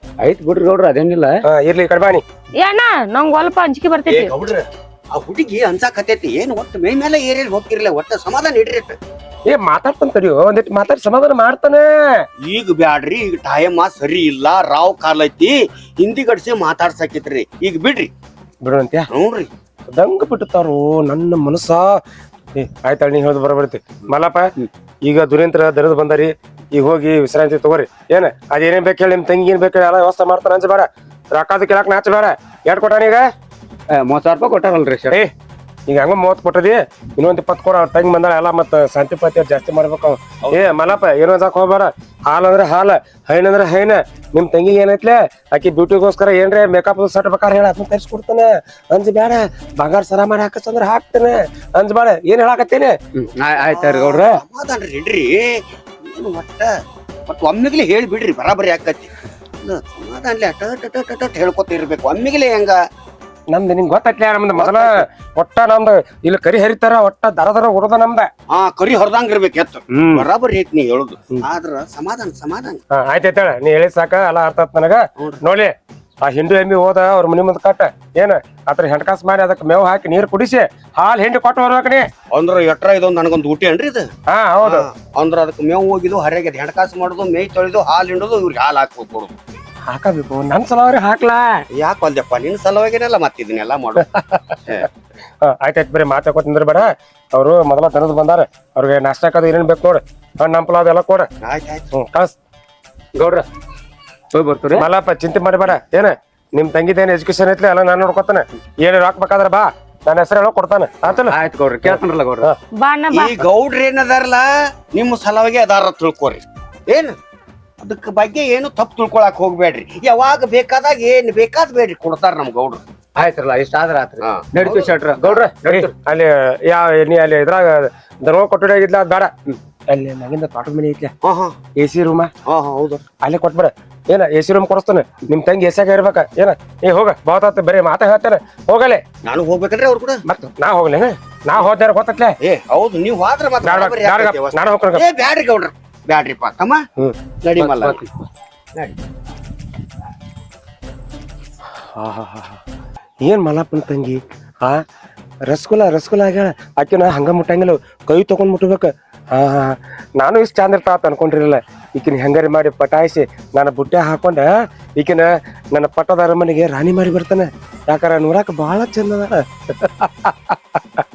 ಆಯ್ತ್ ಬಿಡ್ರಿ ಗೌಡ್ರ ಅದೇನಿಲ್ಲ. ಹಾ ಇರ್ಲಿ ಕಡ್ಬಾಣಿ ಏನ ನೀ. ಏ ಅಣ್ಣ ನಂಗ್ ಸ್ವಲ್ಪ ಅಂಜಿಕೆ ಏ ಬರ್ತೈತಿ ಗೌಡ್ರ ಆ ಹುಡುಗಿ ಅನ್ಸಾಕತ್ತೈತಿ ಏನ್ ಒಟ್ಟು ಮೈ ಮೇಲೆ ಏರಿಯಲ್ ಹೋಗ್ತಿರ್ಲಿಲ್ಲ ಒಟ್ಟ ಸಮಾಧಾನ ಇಡ್ರಿ. ಏ ಮಾತಾಡ್ತಾನ ತಡಿಯೋ ಒಂದಿಟ್ಟು ಮಾತಾಡಿ ಸಮಾಧಾನ ಮಾಡ್ತಾನೆ. ಈಗ ಬ್ಯಾಡ್ರಿ ಈಗ ಟೈಮ್ ಸರಿ ಇಲ್ಲ ರಾವ್ ಕಾಲ್ ಐತಿ ಹಿಂದಿ ಗಡ್ಸಿ ಮಾತಾಡ್ಸಾಕಿತ್ರಿ ಈಗ ಬಿಡ್ರಿ. ಬಿಡುವಂತ್ಯಾ ನೋಡ್ರಿ. ದಂಗ ಬಿಟ್ಟತಾರು ನನ್ನ ಮನಸ್ಸ? ಏ ಆಯ್ತಾಳ ನೀ ಹೇಳೋದು ಬರಬರ್ತಿ. ಮಲ್ಲಪ್ಪ ಈಗ ದುರೇಂದ್ರ ದರದ ಬಂದಾರಿ ಈಗ ಹೋಗಿ ವಿಶ್ರಾಂತಿ ತಗೋರಿ. ಏನ ಅದೇನೇನ್ ಬೇಕು ಹೇಳಿ ನಿಮ್ ತಂಗಿ ಏನ್ ಬೇಕು ಎಲ್ಲ ವ್ಯವಸ್ಥೆ ಮಾಡ್ತಾರ ಅಂಜ ಬೇಡ. ರೊಕ್ಕದ ಕೇಳಕ್ ನಾಚ ಬೇಡ. ಎಷ್ಟ್ ಕೊಟ್ಟಾನ ಈಗ? ಮೂವತ್ತು ಸಾವಿರ ರೂಪಾಯಿ ಕೊಟ್ಟಾರಲ್ರಿ ಸರ್. ಏ ಈಗ ಹಂಗ ಮೂವತ್ತು ಕೊಟ್ಟದಿ? ಇನ್ನೊಂದ್ ಇಪ್ಪತ್ತು ಕೊಡ ಅವ್ರ ತಂಗಿ ಬಂದಾಳ ಎಲ್ಲ ಮತ್ತ ಶಾಂತಿ ಪಾತಿ ಅವ್ರ್ ಜಾಸ್ತಿ ಮಾಡ್ಬೇಕು ಅವ. ಏ ಮಲಪ್ಪ ಏನೋ ಸಾಕ ಹೋಗ್ಬೇಡ. ಹಾಲ್ ಅಂದ್ರೆ ಹಾಲ ಹೈನ್ ಅಂದ್ರೆ ಹೈನ. ನಿಮ್ ತಂಗಿಗೆ ಏನೈತ್ಲೆ? ಆಕಿ ಬ್ಯೂಟಿಗೋಸ್ಕರ ಏನ್ರೆ ಮೇಕಪ್ ಸಟ್ ಬೇಕಾರ ಹೇಳ ಅದನ್ನ ತರಿಸ್ಕೊಡ್ತಾನೆ ಅಂಜ ಬೇಡ ಬಂಗಾರ ಸರ ಮಾಡಿ ಹಾಕಸಂದ್ರ ಹಾಕ್ತಾನೆ. ಅಂಜ ಬೇಡ ಏನ್ ಹೇಳಾಕತ್ತೇನೆ? ಹ್ಮ್ ಆಯ್ತಾರಿ ಗೌಡ್ರ. ಸಮಾಧಾನ ಹಿಡ್ರಿ ಏನು ಒಟ್ಟ. ಮತ್ತೆ ಒಮ್ಮಿಗ್ಲೆ ಹೇಳಿ ಬಿಡ್ರಿ ಬರಾಬರಿ ಆಕತಿ. ಸಮಾಧಾನ್ಲಿ ಅಟ ಟಟ ಅಟ ಹೇಳ್ಕೊತ ಇರ್ಬೇಕು. ಒಮ್ಮಿಗ್ಲೆ ಹೆಂಗ? ನಮ್ದು ನಿಂಗ್ ಗೊತ್ತೈತ್ಲೆ ನಮ್ದು ಮೊದಲ? ಒಟ್ಟ ನಮ್ದು ಇಲ್ಲಿ ಕರಿ ಹರಿತಾರ ಒಟ್ಟ ದರ ದರ ಉಡದ ನಮ್ದ. ಹಾ ಕರಿ ಹೊರದಂಗ ಇರ್ಬೇಕು ಎತ್ತು. ಬರಾಬರಿ ಐತಿ ನೀ ಹೇಳುದು. ಆದ್ರ ಸಮಾಧಾನ ಸಮಾಧಾನ. ಆಯ್ತಾಯ್ತಾಳ ನೀ ಹೇಳಿ ಸಾಕ ಎಲ್ಲ ಅರ್ಥ ಆತ್ ನನಗ. ನೋಡಿ ಆ ಹಿಂಡು ಎಮ್ಮಿ ಹೋದ ಅವ್ರ ಮನಿ ಮುಂದ್ ಕಟ್ಟ. ಏನ? ಅದ್ರ ಹೆಣ್ಕಾಸ್ ಮಾಡಿ ಅದಕ್ಕೆ ಮೇವು ಹಾಕಿ ನೀರು ಕುಡಿಸಿ ಹಾಲು ಹಿಂಡಿ ಕೊಟ್ಟು ಬರ್ಬೇಕ ಅಂದ್ರೆ ಅಂದ್ರ ಎಟ್ರ ಇದೊಂದು ನನಗೊಂದು ಊಟಿ ಏನ್ರಿ ಇದು? ಹಾ ಹೌದು. ಅಂದ್ರೆ ಅದಕ್ಕೆ ಮೇವು ಹೋಗಿದ್ದು ಹರಿಯಾಗಿ ಹೆಣಕಾಸು ಮಾಡುದು ಮೇಯ್ ತೊಳೆದು ಹಾಲು ಹಿಂಡುದು ಇವ್ರಿಗೆ ಹಾಲು ಹಾಕಿ ಕೊಡುದು ಹಾಕಬೇಕು. ನನ್ನ ಸಲವರಿ ಹಾಕ್ಲಾ? ಯಾಕೆ ಒಂದಪ್ಪ ನಿನ್ನ ಮತ್ತೆ ಇದನ್ನೆಲ್ಲ ಮಾಡು. ಹಾ, ಆಯ್ತಾಯ್ತು ಬರೀ ಮಾತಾಡ್ಕೊತ ನಿಂದ್ರ ಬೇಡ ಅವರು ಮೊದಲ ತನದ ಬಂದಾರ. ಅವ್ರಿಗೆ ನಾಷ್ಟಕ್ಕದು ಏನೇನು ಬೇಕು ನೋಡು. ಹಣ್ಣು ಹಂಪಲ ಅದೆಲ್ಲ ಕೊಡ. ಆಯ್ತು ಹ್ಞೂ ಕಳ್ಸ್. ಗೌಡ್ರ ಹೋಗಿ ಬರ್ತೀರಿ ಮಲ್ಲಪ್ಪ ಚಿಂತೆ ಮಾಡಬೇಡ. ಏನ ನಿಮ್ ತಂಗಿದೇನ್ ಎಜುಕೇಶನ್ ಐತ್ಲಿ ಎಲ್ಲ ನಾನು ನೋಡ್ಕೊತಾನೆ. ಏನ್ ಹಾಕ್ಬೇಕಾದ್ರ ಬಾ ನನ್ನ ಹೆಸರು ಹೇಳೋ ಕೊಡ್ತಾನೆ. ಆತಲ್ಲ? ಆಯ್ತು ಗೌಡ್ರಿ ಕೇಳ್ತಾನಲ್ಲ ಗೌಡ್ರ. ಹಾ. ಬಾ ಅಣ್ಣ ಬಾ. ಈ ಗೌಡ್ರ ಏನದಾರಲ್ಲ ನಿಮ್ಮ ಸಲವಾಗಿ ಅದಾರ ತಿಳ್ಕೊರಿ. ಏನು? ಅದಕ್ಕೆ ಬಗ್ಗೆ ಏನು ತಪ್ಪು ತಿಳ್ಕೊಳಕ್ ಹೋಗ್ಬೇಡ್ರಿ. ಯಾವಾಗ ಬೇಕಾದಾಗ ಏನ್ ಬೇಕಾದ್ ಬೇಡ್ರಿ ಕೊಡ್ತಾರ ನಮ್ ಗೌಡ್ರು. ಆಯ್ತ್ರಲ್ಲ ಇಷ್ಟ ಆದ್ರ ಆತ್ರಿ. ಹಾ. ನಡೀತೀವಿ ಶೆಟ್ರ. ಗೌಡ್ರ ಅಲ್ಲಿ ಯಾವ ನೀ ಅಲ್ಲಿ ಇದ್ರಾಗ ದರೋ ಕೊಟ್ಟಡಿ ಆಗಿದ್ಲ ಅದ್ ಬೇಡ. ಅಲ್ಲಿ ಮಗಿಂದ ತೋಟದ ಮನೆ ಐತ್ಲ. ಹಾ ಹಾ. A C room. ಹಾ ಹಾ ಹೌದು. ಅಲ್ಲೇ ಕೊಟ್ಬಿಡ. ಏನ ಎ ಸಿ ರೂಮ್ ಕೊಡಿಸ್ತಾನೆ. ನಿಮ್ ತಂಗಿ ಎಸ್ಯಾಗ ಇರ್ಬೇಕ. ಏನ? ಏ ಹೋಗ. ಬಹುತ ಬರೀ ಮಾತಾ ಹೇಳ್ತಾನೆ. ಹೋಗಲೆ. ನಾನು ಹೋಗ್ಬೇಕಂದ್ರೆ ಅವ್ರು ಕೂಡ. ಮತ್ ನಾ ಹೋಗ್ಲೇನ ನಾ ಹೋದ್ರೆ ಗೊತ್ತತ್ಲೆ? ಏ ಹೌದು ನೀವ್ ಹೋದ್ರೆ ಮತ್ತೆ ಬ್ಯಾಡ ಬರಾಬರಿ ಬ್ಯಾಡ ಆಕೈತಿ ವ್ಯವಸ್ಥೆ. ನಾನು ಹೋಗ್ಕೊಂಡ್ ಏ ಬ್ಯಾಡ್ರಿ ಗೌಡ್ರ. ಬ್ಯಾಡ್ರಿಪ್ಪ ತಮ್ಮ? ಹ್ಮ್. ನಡಿ ಮಲ್ಲ ನಡಿ. ಏನ್ ಮಲ್ಲಪ್ಪನ ತಂಗಿ? ಆ ರಸಗುಲ್ಲ ರಸಗುಲ್ಲ ಆಗ್ಯಾಳ. ಆಕಿನ ಹಂಗ ಮುಟ್ಟಂಗಿಲ್ಲ. ಕೈ ತಗೊಂಡ್ ಮುಟ್ಬೇಕ. ಹಾ ನಾನು ಇಷ್ಟು ಚಂದ ಇರ್ತಾವ ಅನ್ಕೊಂಡಿರಲಿಲ್ಲ. ಈಕಿನ ಹೆಂಗಾರಿ ಮಾಡಿ ಪಟಾಯಿಸಿ ನನ್ನ ಬುಟ್ಟೆ ಹಾಕೊಂಡ, ಈಕಿನ ನನ್ನ ಪಟ್ಟದ ಅರಮನೆಗೆ ರಾಣಿ ಮಾಡಿ ಬರ್ತಾನೆ. ಯಾಕಾರ ನೋಡಕ್ಕೆ ಬಹಳ ಚಂದ ಅದ